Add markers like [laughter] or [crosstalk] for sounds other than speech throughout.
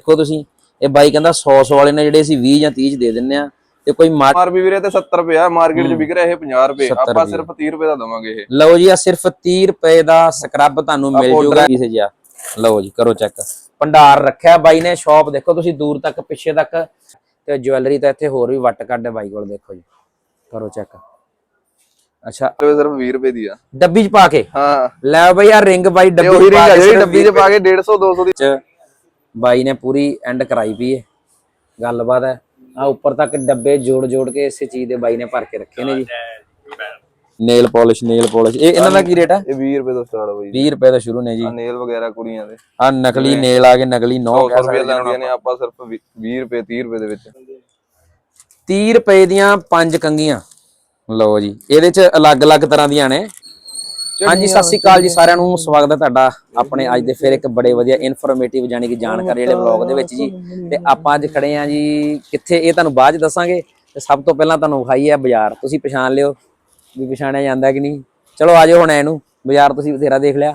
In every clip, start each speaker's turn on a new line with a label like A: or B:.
A: ਦੇਖੋ ਤੁਸੀਂ ਇਹ ਬਾਈ ਕਹਿੰਦਾ 100 100 ਵਾਲੇ ਨੇ ਜਿਹੜੇ ਅਸੀਂ 20 ਜਾਂ 30 ਚ ਦੇ ਦਿੰਨੇ ਆ ਤੇ ਕੋਈ ਮਾਰ
B: ਆਰਬੀ ਵੀਰੇ ਤੇ 70 ਰੁਪਏ ਆ ਮਾਰਕੀਟ 'ਚ ਵਿਕ ਰਿਹਾ ਇਹ 50 ਰੁਪਏ
A: 70
B: ਆਪਾਂ। ਸਿਰਫ 30 ਰੁਪਏ ਦਾ ਦਵਾਂਗੇ ਇਹ।
A: ਲਓ ਜੀ ਆ ਸਿਰਫ 30 ਰੁਪਏ ਦਾ ਸਕਰਬ ਤੁਹਾਨੂੰ ਮਿਲ ਜੂਗਾ ਪੀਸ ਜਿਆ ਲਓ ਜੀ ਕਰੋ ਚੈੱਕ ਭੰਡਾਰ ਰੱਖਿਆ ਬਾਈ ਨੇ ਸ਼ਾਪ ਦੇਖੋ ਤੁਸੀਂ ਦੂਰ ਤੱਕ ਪਿੱਛੇ ਤੱਕ। ਤੇ ਜੁਐਲਰੀ ਤਾਂ ਇੱਥੇ ਹੋਰ ਵੀ ਵੱਟ ਕੱਢ ਬਾਈ ਕੋਲ ਦੇਖੋ ਜੀ। ਕਰੋ ਚੈੱਕ ਅੱਛਾ।
B: ਇਹ ਸਿਰਫ 20 ਰੁਪਏ ਦੀ ਆ।
A: ਡੱਬੀ ਚ ਪਾ ਕੇ?
B: ਹਾਂ।
A: ਲੈ ਬਈ ਆ ਰਿੰਗ ਬਾਈ ਡੱਬੀ ਚ ਪਾ ਕੇ
B: ਜਿਹੜੀ
A: ਸਿਰਫ
B: ਡੱਬੀ 'ਚ ਪਾ ਕੇ 150 200 ਦੀ
A: ਬਾਈ ਨੇ ਪੂਰੀ ਐਂਡ ਕਰਾਈ ਪਈ ਏ। ਗੱਲਬਾਤ ਹੈ। ਆ ਉੱਪਰ ਤੱਕ ਡੱਬੇ ਜੋੜ ਜੋੜ ਕੇ ਇਸੇ ਚੀਜ਼ ਦੇ ਬਾਈ ਨੇ ਭਰ ਕੇ ਰੱਖੇ ਨੇ ਜੀ। Nail polish nail polish. ਇਹ ਇਹਨਾਂ ਦਾ ਕੀ ਰੇਟ ਹੈ
B: ਇਹ 20 ਰੁਪਏ ਤੋਂ ਸਟਾਰਟ ਹੋਈ
A: 20 ਰੁਪਏ ਤੋਂ ਸ਼ੁਰੂ ਨੇ ਜੀ।
B: ਆ ਨੇਲ ਵਗੈਰਾ ਕੁੜੀਆਂ ਦੇ।
A: ਆ ਨਕਲੀ ਨੇਲ ਆ ਗਏ ਨਕਲੀ ਨੋ
B: 100 ਰੁਪਏ ਲੈਂਦੀਆਂ ਨੇ ਆਪਾਂ ਸਿਰਫ 20 ਰੁਪਏ 30 ਰੁਪਏ ਦੇ ਵਿੱਚ।
A: 30 ਰੁਪਏ ਦੀਆਂ ਪੰਜ ਕੰਗੀਆਂ। ਲਓ ਜੀ ਇਹਦੇ ਚ ਅਲੱਗ-ਅਲੱਗ ਤਰ੍ਹਾਂ ਦੀਆਂ ਨੇ। ਹਾਂਜੀ ਸਤਿ ਸ਼੍ਰੀ ਅਕਾਲ ਜੀ ਸਾਰਿਆਂ ਨੂੰ। ਸਵਾਗਤ ਹੈ ਤੁਹਾਡਾ ਆਪਣੇ ਅੱਜ ਦੇ ਫਿਰ ਇੱਕ ਬੜੇ ਵਧੀਆ ਇਨਫੋਰਮੇਟਿਵ ਯਾਨੀ ਕਿ ਜਾਣਕਾਰੀ ਵਾਲੇ ਵਲੌਗ ਦੇ ਵਿੱਚ ਜੀ। ਤੇ ਆਪਾਂ ਅੱਜ ਖੜੇ ਆ ਜੀ ਕਿੱਥੇ? ਇਹ ਤੁਹਾਨੂੰ ਬਾਅਦ ਚ ਦੱਸਾਂਗੇ। ਤੇ ਸਭ ਤੋਂ ਪਹਿਲਾਂ ਤੁਹਾਨੂੰ ਵਿਖਾਈ ਹੈ ਬਾਜ਼ਾਰ। ਤੁਸੀਂ ਪਛਾਣ ਲਿਓ ਵੀ ਪਛਾਣਿਆ ਜਾਂਦਾ ਕਿ ਨਹੀਂ। ਚਲੋ ਆਜੋ ਹੁਣ ਇਹਨੂੰ। ਬਾਜ਼ਾਰ ਤੁਸੀਂ ਬਥੇਰਾ ਦੇਖ ਲਿਆ।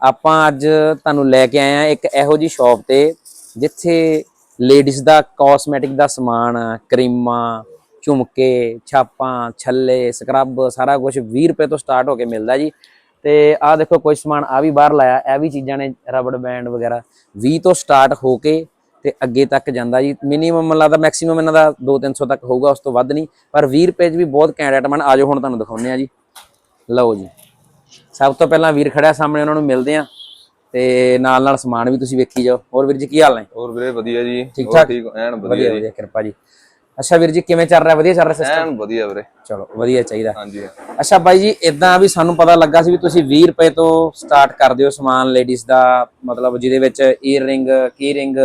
A: ਆਪਾਂ ਅੱਜ ਤੁਹਾਨੂੰ ਲੈ ਕੇ ਆਏ ਆ ਇੱਕ ਇਹੋ ਜੀ ਸ਼ਾਪ ਤੇ ਜਿੱਥੇ ਲੇਡੀਜ਼ ਦਾ ਕਾਸਮੈਟਿਕ ਦਾ ਸਮਾਨ ਕਰੀਮਾਂ ਝੁਮਕੇ ਛਾਪਾਂ ਛੱਲੇ ਸਕਰਬ ਸਾਰਾ ਕੁਝ 20 ਰੁਪਏ ਤੋਂ ਸਟਾਰਟ ਹੋ ਕੇ ਮਿਲਦਾ ਜੀ। ਤੇ ਆਹ ਦੇਖੋ ਕੁਝ ਸਮਾਨ ਆ ਵੀ ਬਾਹਰ ਲਾਇਆ ਇਹ ਵੀ ਚੀਜ਼ਾਂ ਨੇ ਰਬੜ ਬੈਂਡ ਵਗੈਰਾ। 20 ਤੋਂ ਸਟਾਰਟ ਹੋ ਕੇ ਤੇ ਅੱਗੇ ਤੱਕ ਜਾਂਦਾ ਜੀ। ਮਿਨੀਮਮ ਮੈਨੂੰ ਲੱਗਦਾ ਮੈਕਸਿਮਮ ਇਹਨਾਂ ਦਾ 2-300 ਤੱਕ ਹੋਊਗਾ ਉਸ ਤੋਂ ਵੱਧ ਨਹੀਂ। ਪਰ 20 ਰੁਪਏ 'ਚ ਵੀ ਬਹੁਤ ਘੈਂਟ ਆਈਟਮ ਆਜੋ ਹੁਣ ਤੁਹਾਨੂੰ ਦਿਖਾਉਂਦੇ ਆ ਜੀ। ਲਓ ਜੀ। ਸਭ ਤੋਂ ਪਹਿਲਾਂ ਵੀਰ ਖੜਿਆ ਸਾਹਮਣੇ ਉਹਨਾਂ ਨੂੰ ਮਿਲਦੇ ਆ ਤੇ ਨਾਲ ਨਾਲ ਸਮਾਨ ਵੀ ਤੁਸੀਂ ਵੇਖੀ ਜਾਓ। ਹੋਰ ਵੀਰ ਜੀ ਕੀ ਹਾਲ ਨੇ?
B: ਹੋਰ ਵੀਰੇ ਵਧੀਆ ਜੀ।
A: ਠੀਕ ਠਾਕ?
B: ਐਨ ਵਧੀਆ ਜੀ।
A: ਕਿਰਪਾ ਜੀ। ਅੱਛਾ ਵੀਰ ਜੀ ਕਿਵੇਂ ਚੱਲ ਰਿਹਾ? ਵਧੀਆ ਚੱਲ ਰਿਹਾ ਸਿਸਟਮ
B: ਐਨ ਵਧੀਆ ਵੀਰੇ।
A: ਚਲੋ ਵਧੀਆ ਚਾਹੀਦਾ।
B: ਹਾਂਜੀ।
A: ਅੱਛਾ ਬਾਈ ਜੀ ਇਦਾਂ ਵੀ ਸਾਨੂੰ ਪਤਾ ਲੱਗਾ ਸੀ ਵੀ ਤੁਸੀਂ 20 ਰੁਪਏ ਤੋਂ ਸਟਾਰਟ ਕਰਦੇ ਹੋ ਸਮਾਨ ਲੇਡੀਜ਼ ਦਾ ਮਤਲਬ ਜਿਹਦੇ ਵਿੱਚ ਈਅਰ ਰਿੰਗ ਕੀ ਰਿੰਗ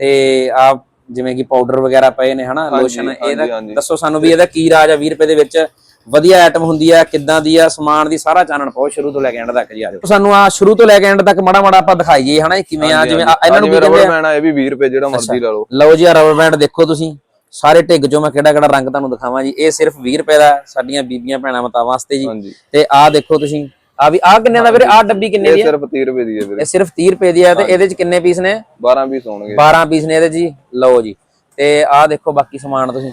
A: ਤੇ ਆ ਜਿਵੇਂ ਕਿ ਪਾਊਡਰ ਵਗੈਰਾ ਪਏ ਨੇ ਹਨਾ ਲੋਸ਼ਨ ਇਹਦਾ। ਦੱਸੋ ਸਾਨੂੰ ਵੀ ਇਹਦਾ ਕੀ ਰਾਜ ਆ 20 ਰੁਪਏ ਦੇ ਵਿੱਚ ਵਧੀਆ ਆਈਟਮ ਹੁੰਦੀ ਆ ਕਿੱਦਾਂ ਦੀ ਆ ਸਮਾਨ ਦੀ ਸਾਰਾ ਚਾਨਣ ਪਾਓ ਸ਼ੁਰੂ ਤੋਂ ਲੈ ਕੇ ਐਂਡ ਤੱਕ ਜੀ ਆ ਜਾਓ। ਸਾਨੂੰ ਆ ਸ਼ੁਰੂ ਤੋਂ ਲੈ ਕੇ ਐਂਡ ਤੱਕ ਮਾੜਾ ਮਾੜਾ ਆਪਾਂ ਦਿਖਾਈਏ ਹਨਾ ਕਿਵੇਂ ਆ ਜਿਵੇਂ ਇਹਨਾਂ ਨੂੰ
B: ਰਬੜ
A: ਕਹਿੰਦੇ ਆ।
B: ਬੈਂਡ ਆ ਇਹ ਵੀ 20 ਰੁਪਏ ਜਿਹੜਾ ਮਰਜ਼ੀ ਲਾ ਲਓ।
A: ਲਓ ਜੀ ਆ ਰਬਰ ਬੈਂਡ ਦੇਖੋ ਤੁਸੀਂ। ਸਾਰੇ ਢਿੱਗ ਚੋਂ ਮੈਂ ਕਿਹੜਾ ਕਿਹੜਾ ਰੰਗ ਤੁਹਾਨੂੰ ਦਿਖਾਵਾਂ ਜੀ। ਇਹ ਸਿਰਫ 20 ਰੁਪਏ ਦਾ ਸਾਡੀਆਂ ਬੀਬੀਆਂ ਭੈਣਾਂ ਮਤਾਂ ਵਾਸਤੇ ਜੀ। ਤੇ ਆਹ ਦੇਖੋ ਤੁਸੀਂ ਆ ਵੀ ਆਹ ਕਿੰਨੇ ਦਾ ਵੀਰੇ? ਆਹ ਡੱਬੀ ਕਿੰਨੇ ਦੀ
B: ਇਹ
A: ਹੈ
B: ਸਿਰਫ 30 ਰੁਪਏ ਦੀ ਹੈ ਵੀਰੇ।
A: ਇਹ ਸਿਰਫ 30 ਰੁਪਏ ਦੀ ਹੈ ਤੇ ਇਹਦੇ ਚ ਕਿੰਨੇ ਪੀਸ ਨੇ?
B: 12 ਪੀਸ ਹੋਣਗੇ।
A: 12 ਪੀਸ ਨੇ ਇਹਦੇ ਜੀ। ਲਓ ਜੀ। ਤੇ ਆਹ ਦੇਖੋ ਬਾਕੀ ਸਮਾਨ ਤੁਸੀਂ।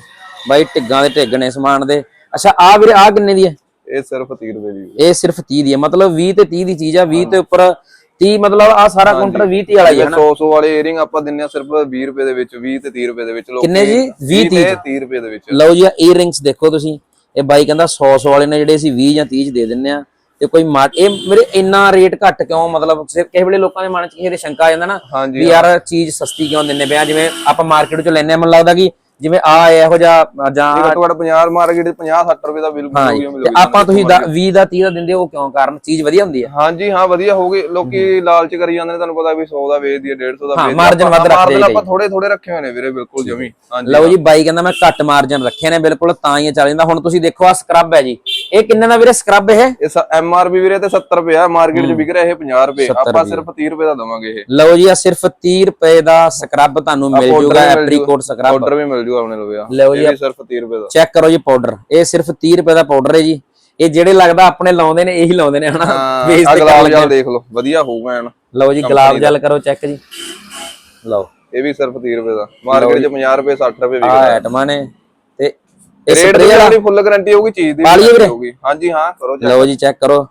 A: ਬਾਈ ਢਿੱਗਾਂ ਦੇ ਢਿੱਗ ਨੇ ਸਮਾਨ ਦੇ। ਅੱਛਾ ਆਹ ਵੀਰੇ ਆਹ ਕਿੰਨੇ ਦੀ ਹੈ
B: ਇਹ ਸਿਰਫ 30 ਰੁਪਏ ਦੀ ਹੈ
A: ਇਹ ਸਿਰਫ 30 ਦੀ ਹੈ ਮਤਲਬ 20 ਤੇ 30 ਦੀ ਚੀਜ਼ ਆ। 20 ਤੇ ਉੱਪਰ 30 ਮਤਲਬ ਆ ਸਾਰਾ ਕਾਊਂਟਰ 20 30 ਵਾਲਾ ਹੀ ਹੈ ਨਾ।
B: 100 100 ਵਾਲੇ ਏਅਰਿੰਗ ਆਪਾਂ ਦਿੰਨੇ ਆ ਸਿਰਫ 20 ਰੁਪਏ ਦੇ ਵਿੱਚ 20 ਤੇ 30 ਰੁਪਏ ਦੇ ਵਿੱਚ ਲੋਕ
A: ਕਿੰਨੇ ਜੀ? 20
B: ਤੇ 30 ਰੁਪਏ ਦੇ ਵਿੱਚ।
A: ਲਓ ਜੀ ਇਹ ਰਿੰਗਸ ਦੇਖੋ ਤੁਸੀਂ। ਇਹ ਬਾਈ ਕਹਿੰਦਾ 100 100 ਵਾਲੇ ਨੇ ਜਿਹੜੇ ਅਸੀਂ 20 ਜਾਂ 30 ਚ ਦੇ ਦਿੰਨੇ ਆ। ਤੇ ਕੋਈ ਮਾਰ ਇਹ ਮੇਰੇ ਇੰਨਾ ਰੇਟ ਘੱਟ ਕਿਉਂ? ਮਤਲਬ ਕਿਸੇ ਵੇਲੇ ਲੋਕਾਂ ਦੇ ਮਨ ਚ ਕਿਸੇ ਦੇ ਸ਼ੰਕਾ ਆ ਜਾਂਦਾ ਨਾ ਵੀ ਯਾਰ ਚੀਜ਼ ਸਸਤੀ ਕਿਉਂ ਦਿੰਨੇ ਪਿਆ ਜਿਵੇਂ ਆਪਾਂ ਮਾਰਕੀਟ ਚੋਂ ਲੈਨੇ ਆ ਮੈਨੂੰ ਲੱਗਦਾ ਕਿ ਜਿਵੇਂ ਆ ਇਹੋ ਜਿਹਾ ਜਾਂ
B: ਘੱਟੋ ਘੱਟ 50 ਮਾਰਕੀਟ 50 60 ਰੁਪਏ ਦਾ ਬਿੱਲ
A: ਹਾਂ
B: ਮਿਲੂਗੀ
A: ਤੇ ਆਪਾਂ ਤੁਸੀਂ 20 ਦਾ 30 ਦਾ ਦਿੰਦੇ ਹੋ ਕਿਉਂ? ਕਾਰਨ ਚੀਜ਼ ਵਧੀਆ ਹੁੰਦੀ ਹੈ।
B: ਹਾਂਜੀ ਹਾਂ ਵਧੀਆ ਹੋਊਗੀ। ਲੋਕੀ ਲਾਲਚ ਕਰੀ ਜਾਂਦੇ ਨੇ ਤੁਹਾਨੂੰ ਪਤਾ ਵੀ 100 ਦਾ ਵੇਚਦੀ ਹੈ 150 ਦਾ
A: ਹਾਂ,
B: ਵੇਚਦੀ
A: margin ਵੱਧ ਰੱਖਦੇ
B: ਮਾਰਜਨ
A: ਜੀ।
B: ਆਪਾਂ ਥੋੜੇ ਥੋੜੇ ਰੱਖੇ ਹੋਏ ਨੇ ਵੀਰੇ ਬਿਲਕੁਲ ਜਮੀ। ਹਾਂਜੀ
A: ਲਓ ਜੀ ਬਾਈ ਕਹਿੰਦਾ ਮੈਂ ਘੱਟ ਮਾਰਜਨ ਰੱਖੇ ਨੇ ਬਿਲਕੁਲ ਤਾਂ ਹੀ ਚੱਲ ਜਾਂਦਾ। ਹੁਣ ਤੁਸੀਂ ਦੇਖੋ ਆ ਸਕਰਬ ਹੈ ਜੀ। ਇਹ ਕਿੰਨੇ ਦਾ ਵੀਰੇ ਸਕਰਬ ਇਹ?
B: ਇਹ ਐਮ ਆਰ ਪੀ ਵੀਰੇ ਤੇ 70 ਰੁਪਏ ਆ ਮਾਰਕੀਟ 'ਚ ਵਿਕ ਰਿਹਾ ਇਹ 50 ਰੁਪਏ।
A: 70
B: ਆਪਾਂ ਸਿਰਫ 30 ਰੁਪਏ ਦਾ ਦਵਾਂਗੇ ਇਹ।
A: ਲਓ ਜੀ ਆ ਸਿਰਫ 30 ਰੁਪਏ ਦਾ ਸਕਰਬ ਤੁਹਾਨੂੰ ਮਿਲ ਜੂਗਾ ਐਪਰੀਕੋਟ ਸਕਰਬ
B: ਪਾਊਡਰ ਵੀ ਮਿਲ ਜੂਗਾ ਆਪਣੇ ਲਵੇ ਆ।
A: ਲਓ ਜੀ
B: ਇਹ ਵੀ ਸਿਰਫ 30 ਰੁਪਏ ਦਾ।
A: ਚੈੱਕ ਕਰੋ ਜੀ ਪਾਊਡਰ ਇਹ ਸਿਰਫ 30 ਰੁਪਏ ਦਾ ਪਾਊਡਰ ਹੈ ਜੀ। ਇਹ ਜਿਹੜੇ ਲੱਗਦਾ ਆਪਣੇ ਲਾਉਂਦੇ ਨੇ ਇਹੀ ਲਾਉਂਦੇ ਨੇ ਹਨਾ।
B: ਆ
A: ਤੇ
B: ਗੁਲਾਬ ਜਲ ਦੇਖ ਲਓ। ਵਧੀਆ ਹੋਊਗਾ ਐਨ।
A: ਲਓ ਜੀ ਗੁਲਾਬ ਜਲ ਕਰੋ ਚੈੱਕ ਜੀ। ਲਓ।
B: ਇਹ ਵੀ ਸਿਰਫ 30 ਰੁਪਏ ਦਾ। ਮਾਰਕੀਟ 'ਚ 50 ਰੁਪਏ 60 ਰੁਪਏ ਵਿਕ
A: ਆ ਆਈਟਮਾਂ ਨੇ। ਤੇ ਇਹ
B: ਰੇਟ
A: ਸਪਰੇ
B: ਦੀ
A: ਵਾਲਾ
B: ਫੁੱਲ ਗਾਰੰਟੀ ਹੋਊਗੀ ਚੀਜ਼ ਦੀ
A: ਵਾਲੀ?
B: ਹੋਊਗੀ। ਹਾਂਜੀ ਹਾਂ ਕਰੋ check।
A: ਲਓ ਜੀ ਚੈੱਕ ਕਰੋ।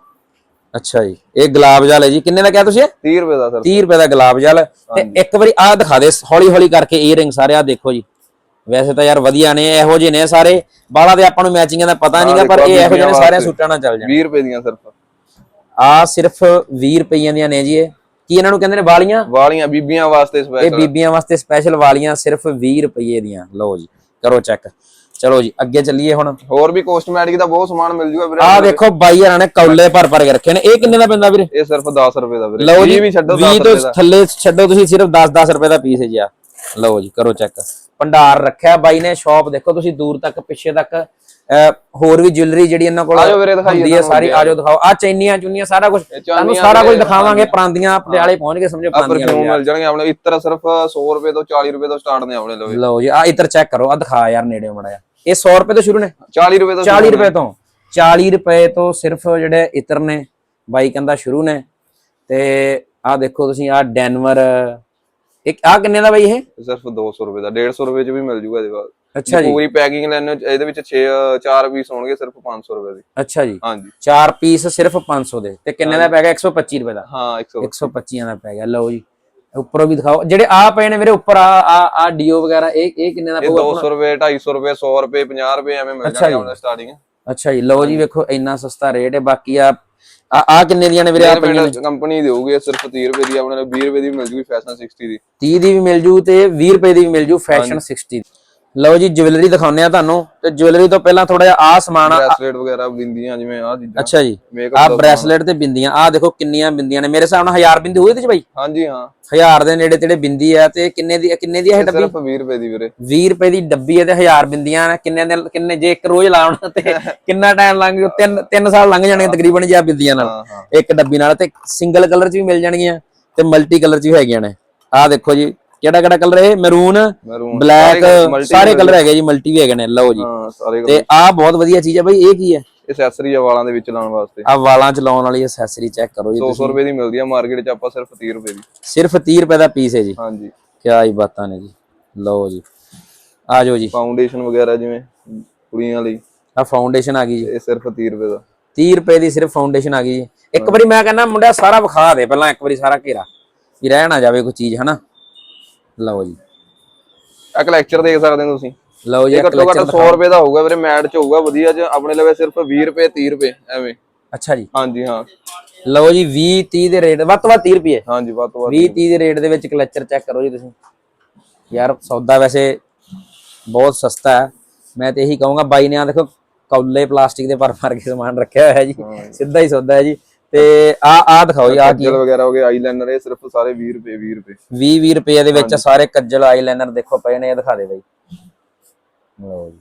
A: ਅੱਛਾ ਜੀ। ਇਹ ਗੁਲਾਬ ਜਲ ਹੈ ਜੀ। ਕਿੰਨੇ ਦਾ ਕਿਹਾ ਤੁਸੀਂ?
B: 30 ਰੁਪਏ ਦਾ ਸਰ
A: 30 ਰੁਪਏ ਦਾ ਗੁਲਾਬ ਜਲ। ਤੇ ਇੱਕ ਵਾਰੀ ਆਹ ਦਿਖਾ ਦੇ ਹੌਲੀ ਹੌਲੀ ਕਰਕੇ ਈਅਰਿੰਗ ਸਾਰੇ ਆ ਦੇਖੋ ਜੀ। ਵੈਸੇ ਤਾਂ ਯਾਰ ਵਧੀਆ ਨੇ ਇਹੋ ਜਿਹੇ ਨੇ ਸਾਰੇ। ਬਾਹਲਾ ਦੇ ਆਪਾਂ ਨੂੰ ਮੈਚਿੰਗਾਂ ਦਾ ਪਤਾ ਨਹੀਂਗਾ ਪਰ ਇਹ ਇਹੋ ਜਿਹੇ ਨੇ ਸਾਰਿਆਂ ਸੂਟਾਂ ਨਾਲ ਚੱਲ ਜਾਣ।
B: 20 ਰੁਪਏ ਦੀਆਂ ਸਿਰਫ।
A: ਆ ਸਿਰਫ 20 ਰੁਪਈਆਂ ਦੀਆਂ ਨੇ ਜੀ ਇਹ। ਕੀ ਇਹਨਾਂ ਨੂੰ ਕਹਿੰਦੇ ਨੇ ਵਾਲੀਆਂ?
B: ਵਾਲੀਆਂ ਬੀਬੀਆਂ ਵਾਸਤੇ
A: ਇਹ
B: ਸਪੈਸ਼ਲ
A: ਬੀਬੀਆਂ ਵਾਸਤੇ ਸਪੈਸ਼ਲ ਵਾਲੀਆਂ ਸਿਰਫ 20 ਰੁਪਏ ਦੀਆਂ। ਲਓ ਜੀ ਕਰੋ ਚੈੱਕ ਚਲੋ ਜੀ ਅੱਗੇ ਚੱਲੀਏ ਹੁਣ।
B: ਹੋਰ ਵੀ ਕੋਸਟਮੈਟਿਕ ਦਾ ਬਹੁਤ ਸਮਾਨ ਮਿਲ ਜੂਗਾ ਵੀਰੇ।
A: ਆਹ ਦੇਖੋ ਬਾਈ ਹਰਾਂ ਨੇ ਕੌਲੇ ਭਰ ਭਰ ਕੇ ਰੱਖੇ ਨੇ। ਇਹ ਕਿੰਨੇ ਦਾ ਪੈਂਦਾ ਵੀਰੇ?
B: ਇਹ ਸਿਰਫ 10 ਰੁਪਏ ਦਾ ਵੀਰੇ।
A: ਲਓ ਜੀ
B: 20 ਵੀ ਛੱਡੋ 10
A: 20 ਤੋਂ
B: ਰੁਪਏ ਦਾ।
A: ਥੱਲੇ ਛੱਡੋ ਤੁਸੀਂ ਸਿਰਫ 10-10 ਰੁਪਏ ਦਾ ਪੀਸ ਹੈ ਜੀ ਆ ਲਓ ਜੀ ਕਰੋ ਚੈੱਕ ਭੰਡਾਰ ਰੱਖਿਆ ਬਾਈ ਨੇ ਸ਼ਾਪ ਦੇਖੋ ਤੁਸੀਂ ਦੂਰ ਤੱਕ ਪਿੱਛੇ ਤੱਕ ਹੋਰ ਵੀ ਜੁਐਲਰੀ ਜਿਹੜੀ ਇਹਨਾਂ ਕੋਲ ਹੁੰਦੀ ਹੈ ਸਾਰੀ ਆਜੋ ਦਿਖਾਓ। ਆ ਚੈਨੀਆਂ ਚੁੰਨੀਆਂ ਸਾਰਾ ਕੁਝ ਤੁਹਾਨੂੰ ਸਾਰਾ ਕੁਝ ਦਿਖਾਵਾਂਗੇ ਪਰਾਂਦੀਆਂ ਪਟਿਆਲੇ ਪਹੁੰਚ ਕੇ ਸਮਝੋ
B: ਆ
A: ਪਰਾਂਦੀਆਂ
B: ਪਰਫਿਊਮ ਮਿਲ ਜਾਣਗੇ ਆਪਣੇ ਇੱਤਰ ਸਿਰਫ 100 ਰੁਪਏ ਤੋਂ 40 ਰੁਪਏ ਤੋਂ ਸਟਾਰਟ ਨੇ ਆਪਣੇ ਲਵੇ
A: ਲਓ ਜੀ ਆ ਇਧਰ ਚੈੱਕ ਕਰੋ ਆ ਦਿਖਾ ਯਾਰ ਨੇੜੇ ਮੜਿਆ ਇਹ 100 ਰੁਪਏ ਤੋਂ ਸ਼ੁਰੂ ਨੇ।
B: 40 ਰੁਪਏ ਤੋਂ
A: 40 ਰੁਪਏ ਤੋਂ। 40 ਰੁਪਏ ਤੋਂ ਸਿਰਫ ਜਿਹੜੇ ਇਤਰ ਨੇ ਬਾਈ ਕਹਿੰਦਾ ਸ਼ੁਰੂ ਨੇ। ਤੇ ਆਹ ਦੇਖੋ ਤੁਸੀਂ ਆਹ ਡੈਨਵਰ ਇੱਕ ਆ ਕਿੰਨੇ ਦਾ ਬਾਈ ਇਹ?
B: ਸਿਰਫ 200 ਰੁਪਏ ਦਾ 150 ਰੁਪਏ ਚ ਵੀ ਮਿਲ ਜੂਗਾ ਇਹਦੇ ਬਾਅਦ।
A: ਅੱਛਾ ਜੀ।
B: ਪੂਰੀ ਪੈਕਿੰਗ ਲੈਣੇ ਇਹਦੇ ਵਿੱਚ 6 4 ਪੀਸ ਹੋਣਗੇ ਸਿਰਫ 500 ਰੁਪਏ ਦੇ।
A: ਅੱਛਾ ਜੀ।
B: ਹਾਂਜੀ।
A: ਚਾਰ ਪੀਸ ਸਿਰਫ 500 ਦੇ। ਤੇ ਕਿੰਨੇ ਦਾ ਪੈ ਗਿਆ? 125 ਰੁਪਏ ਦਾ।
B: ਹਾਂ 100
A: 125 ਦਾ ਪੈ ਗਿਆ। ਲਓ ਜੀ। ਉੱਪਰੋਂ ਵੀ ਦਿਖਾਓ। ਜਿਹੜੇ ਆ ਪਏ ਨੇ ਮੇਰੇ ਉੱਪਰ ਆ ਆ ਆ ਡੀਓ ਵਗੈਰਾ ਇਹ ਇਹ ਕਿੰਨੇ ਦਾ ਪਊਗਾ
B: 200 ਰੁਪਏ 250 ਰੁਪਏ 100 ਰੁਪਏ 50 ਰੁਪਏ ਐਵੇਂ ਮਿਲ
A: ਅੱਛਾ
B: ਜਾਣਗੇ
A: ਜੀ।
B: ਆਪਣੇ ਸਟਾਰਟਿੰਗ
A: ਅੱਛਾ ਜੀ। ਲਓ ਜੀ ਵੇਖੋ ਇੰਨਾ ਸਸਤਾ ਰੇਟ ਹੈ। ਬਾਕੀ ਆ ਆ ਆ ਕਿੰਨੇ ਦੀਆਂ ਨੇ ਵੀਰੇ ਆ ਪਈਆਂ ਨੇ?
B: ਕੰਪਨੀ ਦੇਊਗੀ ਸਿਰਫ 30 ਰੁਪਏ ਦੀ ਆਪਣੇ ਨਾਲ 20 ਰੁਪਏ ਦੀ ਮਿਲ ਜੂਗੀ ਫੈਸ਼ਨ 60 ਦੀ।
A: 30 ਦੀ ਵੀ ਮਿਲ ਜੂ ਤੇ 20 ਰੁਪਏ ਦੀ ਵੀ ਮਿਲ ਜੂ ਫੈਸ਼ਨ 60 ਦੀ। ਲਓ ਜੀ ਜੁਐਲਰੀ ਦਿਖਾਉਂਦੇ ਆ ਤੁਹਾਨੂੰ। ਤੇ ਜੁਐਲਰੀ ਤੋਂ ਪਹਿਲਾਂ ਥੋੜਾ ਜਿਹਾ ਆ ਸਮਾਨ ਆ
B: ਬ੍ਰੈਸਲੇਟ ਵਗੈਰਾ ਬਿੰਦੀਆਂ ਜਿਵੇਂ ਆਹ ਚੀਜ਼ਾਂ।
A: ਅੱਛਾ ਜੀ। ਆ ਬ੍ਰੈਸਲੇਟ ਤੇ ਬਿੰਦੀਆਂ। ਆ ਦੇਖੋ ਕਿੰਨੀਆਂ ਬਿੰਦੀਆਂ ਨੇ। ਮੇਰੇ ਹਿਸਾਬ ਨਾਲ 1000 ਬਿੰਦੀ ਹੋਈ ਇਹਦੇ ਚ ਬਾਈ?
B: ਹਾਂਜੀ ਹਾਂ।
A: 1000 ਦੇ ਨੇੜੇ ਤੇੜੇ ਬਿੰਦੀ ਆ ਤੇ ਕਿੰਨੇ ਦੀ ਕਿੰਨੇ ਦੀ ਹੈ ਇਹ ਡੱਬੀ?
B: ਸਿਰਫ 20 ਰੁਪਏ ਦੀ ਵੀਰੇ।
A: 20 ਰੁਪਏ ਦੀ ਡੱਬੀ ਹੈ ਤੇ 1000 ਬਿੰਦੀਆਂ ਨੇ। ਕਿੰਨੇ ਦੇ ਕਿੰਨੇ ਜੇ ਇੱਕ ਰੋਜ਼ ਲਾਉਣਾ ਤੇ [laughs] ਕਿੰਨਾ ਟਾਈਮ ਲੰਘ ਜੂ? ਤਿੰਨ ਤਿੰਨ ਸਾਲ ਲੰਘ ਜਾਣਗੇ ਤਕਰੀਬਨ ਜੀ ਆ ਬਿੰਦੀਆਂ ਨਾਲ। ਇੱਕ ਡੱਬੀ ਨਾਲ ਤੇ ਸਿੰਗਲ ਕਲਰ ਚ ਵੀ ਮਿਲ ਜਾਣਗੀਆਂ ਤੇ ਮਲਟੀ ਕਲਰ ਚ ਵੀ ਹੈਗੀਆਂ ਨੇ। ਆਹ ਦੇਖੋ ਜੀ ਕਿਹੜਾ ਕਿਹੜਾ ਕਲਰ ਇਹ? ਮੈਰੂਨ ਬਲੈਕ ਸਾਰੇ ਕਲਰ ਹੈਗੇ ਜੀ ਮਲਟੀ ਵੀ ਹੈਗੇ ਨੇ ਲਓ ਜੀ। ਤੇ ਆਹ ਬਹੁਤ ਵਧੀਆ ਚੀਜ਼ ਹੈ ਬਈ ਇਹ ਕੀ ਹੈ
B: ਐਕਸੈਸਰੀ ਆ ਵਾਲਾਂ ਦੇ ਵਿੱਚ ਲਾਉਣ ਵਾਸਤੇ।
A: ਆ ਵਾਲਾਂ ਚ ਲਾਉਣ ਵਾਲੀ ਐਕਸੈਸਰੀ ਚੈੱਕ ਕਰੋ ਜੀ
B: 200 ਰੁਪਏ ਦੀ ਮਿਲਦੀ ਆ ਮਾਰਕੀਟ 'ਚ ਆਪਾਂ ਸਿਰਫ 30 ਰੁਪਏ ਦੀ।
A: ਸਿਰਫ 30 ਰੁਪਏ ਦਾ ਪੀਸ ਹੈ ਜੀ।
B: ਹਾਂਜੀ।
A: ਕਿਆ ਹੀ ਬਾਤਾਂ ਨੇ ਜੀ। ਲਓ ਜੀ। ਆ ਜਾਓ ਜੀ।
B: ਫਾਊਂਡੇਸ਼ਨ ਵਗੈਰਾ ਜਿਵੇਂ ਕੁੜੀਆਂ ਲਈ।
A: ਆ ਫਾਊਂਡੇਸ਼ਨ ਆ ਗਈ ਜੀ।
B: ਇਹ ਸਿਰਫ 30 ਰੁਪਏ ਦਾ।
A: 30 ਰੁਪਏ ਦੀ ਸਿਰਫ ਫਾਊਂਡੇਸ਼ਨ ਆ ਗਈ ਜੀ। ਇੱਕ ਵਾਰੀ ਮੈਂ ਕਹਿੰਦਾ ਮੁੰਡਿਆ ਸਾਰਾ ਵਿਖਾ ਦੇ ਪਹਿਲਾਂ ਇੱਕ ਵਾਰੀ ਸਾਰਾ ਘੇਰਾ। ਵੀ ਰਹਿ ਨਾ ਜਾਵੇ ਕੋਈ ਚੀਜ਼ ਹਨਾ? ਲਓ ਜੀ।
B: ਇੱਕ ਲੈਕਚਰ ਦੇਖ ਸਕਦੇ ਹੋ ਤੁਸੀਂ।
A: ਲਓ ਜੀ
B: ਇਹ
A: ਇੱਕ
B: ਘੱਟੋ ਘੱਟ
A: lecture
B: 100 ਰੁਪਏ ਦਾ ਹੋਊਗਾ ਵੀਰੇ ਮੈਟ 'ਚ ਹੋਊਗਾ ਵਧੀਆ 'ਚ ਆਪਣੇ ਲਵੇ ਸਿਰਫ 20 ਰੁਪਏ 30 ਰੁਪਏ ਐਵੇਂ।
A: ਅੱਛਾ ਜੀ।
B: ਹਾਂਜੀ ਹਾਂ।
A: ਲਓ ਜੀ 20 30 ਦੇ ਰੇਟ ਵੱਧ ਤੋਂ ਵੱਧ 30 ਰੁਪਏ।
B: ਹਾਂਜੀ ਵੱਧ ਤੋਂ ਵੱਧ
A: 20 30 ਦੇ ਰੇਟ ਦੇ ਵਿੱਚ ਕਲਚਰ ਚੈੱਕ ਕਰੋ ਜੀ ਤੁਸੀਂ। ਯਾਰ ਸੌਦਾ ਵੈਸੇ ਬਹੁਤ ਸਸਤਾ ਹੈ। ਮੈਂ ਤੇ ਇਹੀ ਕਹੂੰਗਾ ਬਾਈ ਨੇ ਆ ਦੇਖੋ ਕੌਲੇ ਪਲਾਸਟਿਕ ਦੇ ਭਰ ਭਰ ਕੇ ਸਮਾਨ ਰੱਖਿਆ ਹੋਇਆ ਹੈ। ਜੀ ਸਿੱਧਾ ਹੀ ਸੌਦਾ ਹੈ ਜੀ। ਤੇ ਆ ਆ ਦਿਖਾਓ ਕੀ
B: ਕੱਜਲ ਵਗੈਰਾ ਹੋ ਗਏ ਆਈਲਾਈਨਰ ਇਹ ਸਿਰਫ ਸਾਰੇ 20 ਰੁਪਏ 20 ਰੁਪਏ।
A: 20 20 ਰੁਪਏ ਦੇ ਵਿੱਚ ਸਾਰੇ ਕੱਜਲ ਆਈਲਾਈਨਰ ਦੇਖੋ ਪਏ ਨੇ ਇਹ ਦਿਖਾ ਦੇ ਬਾਈ। ਲਓ ਜੀ।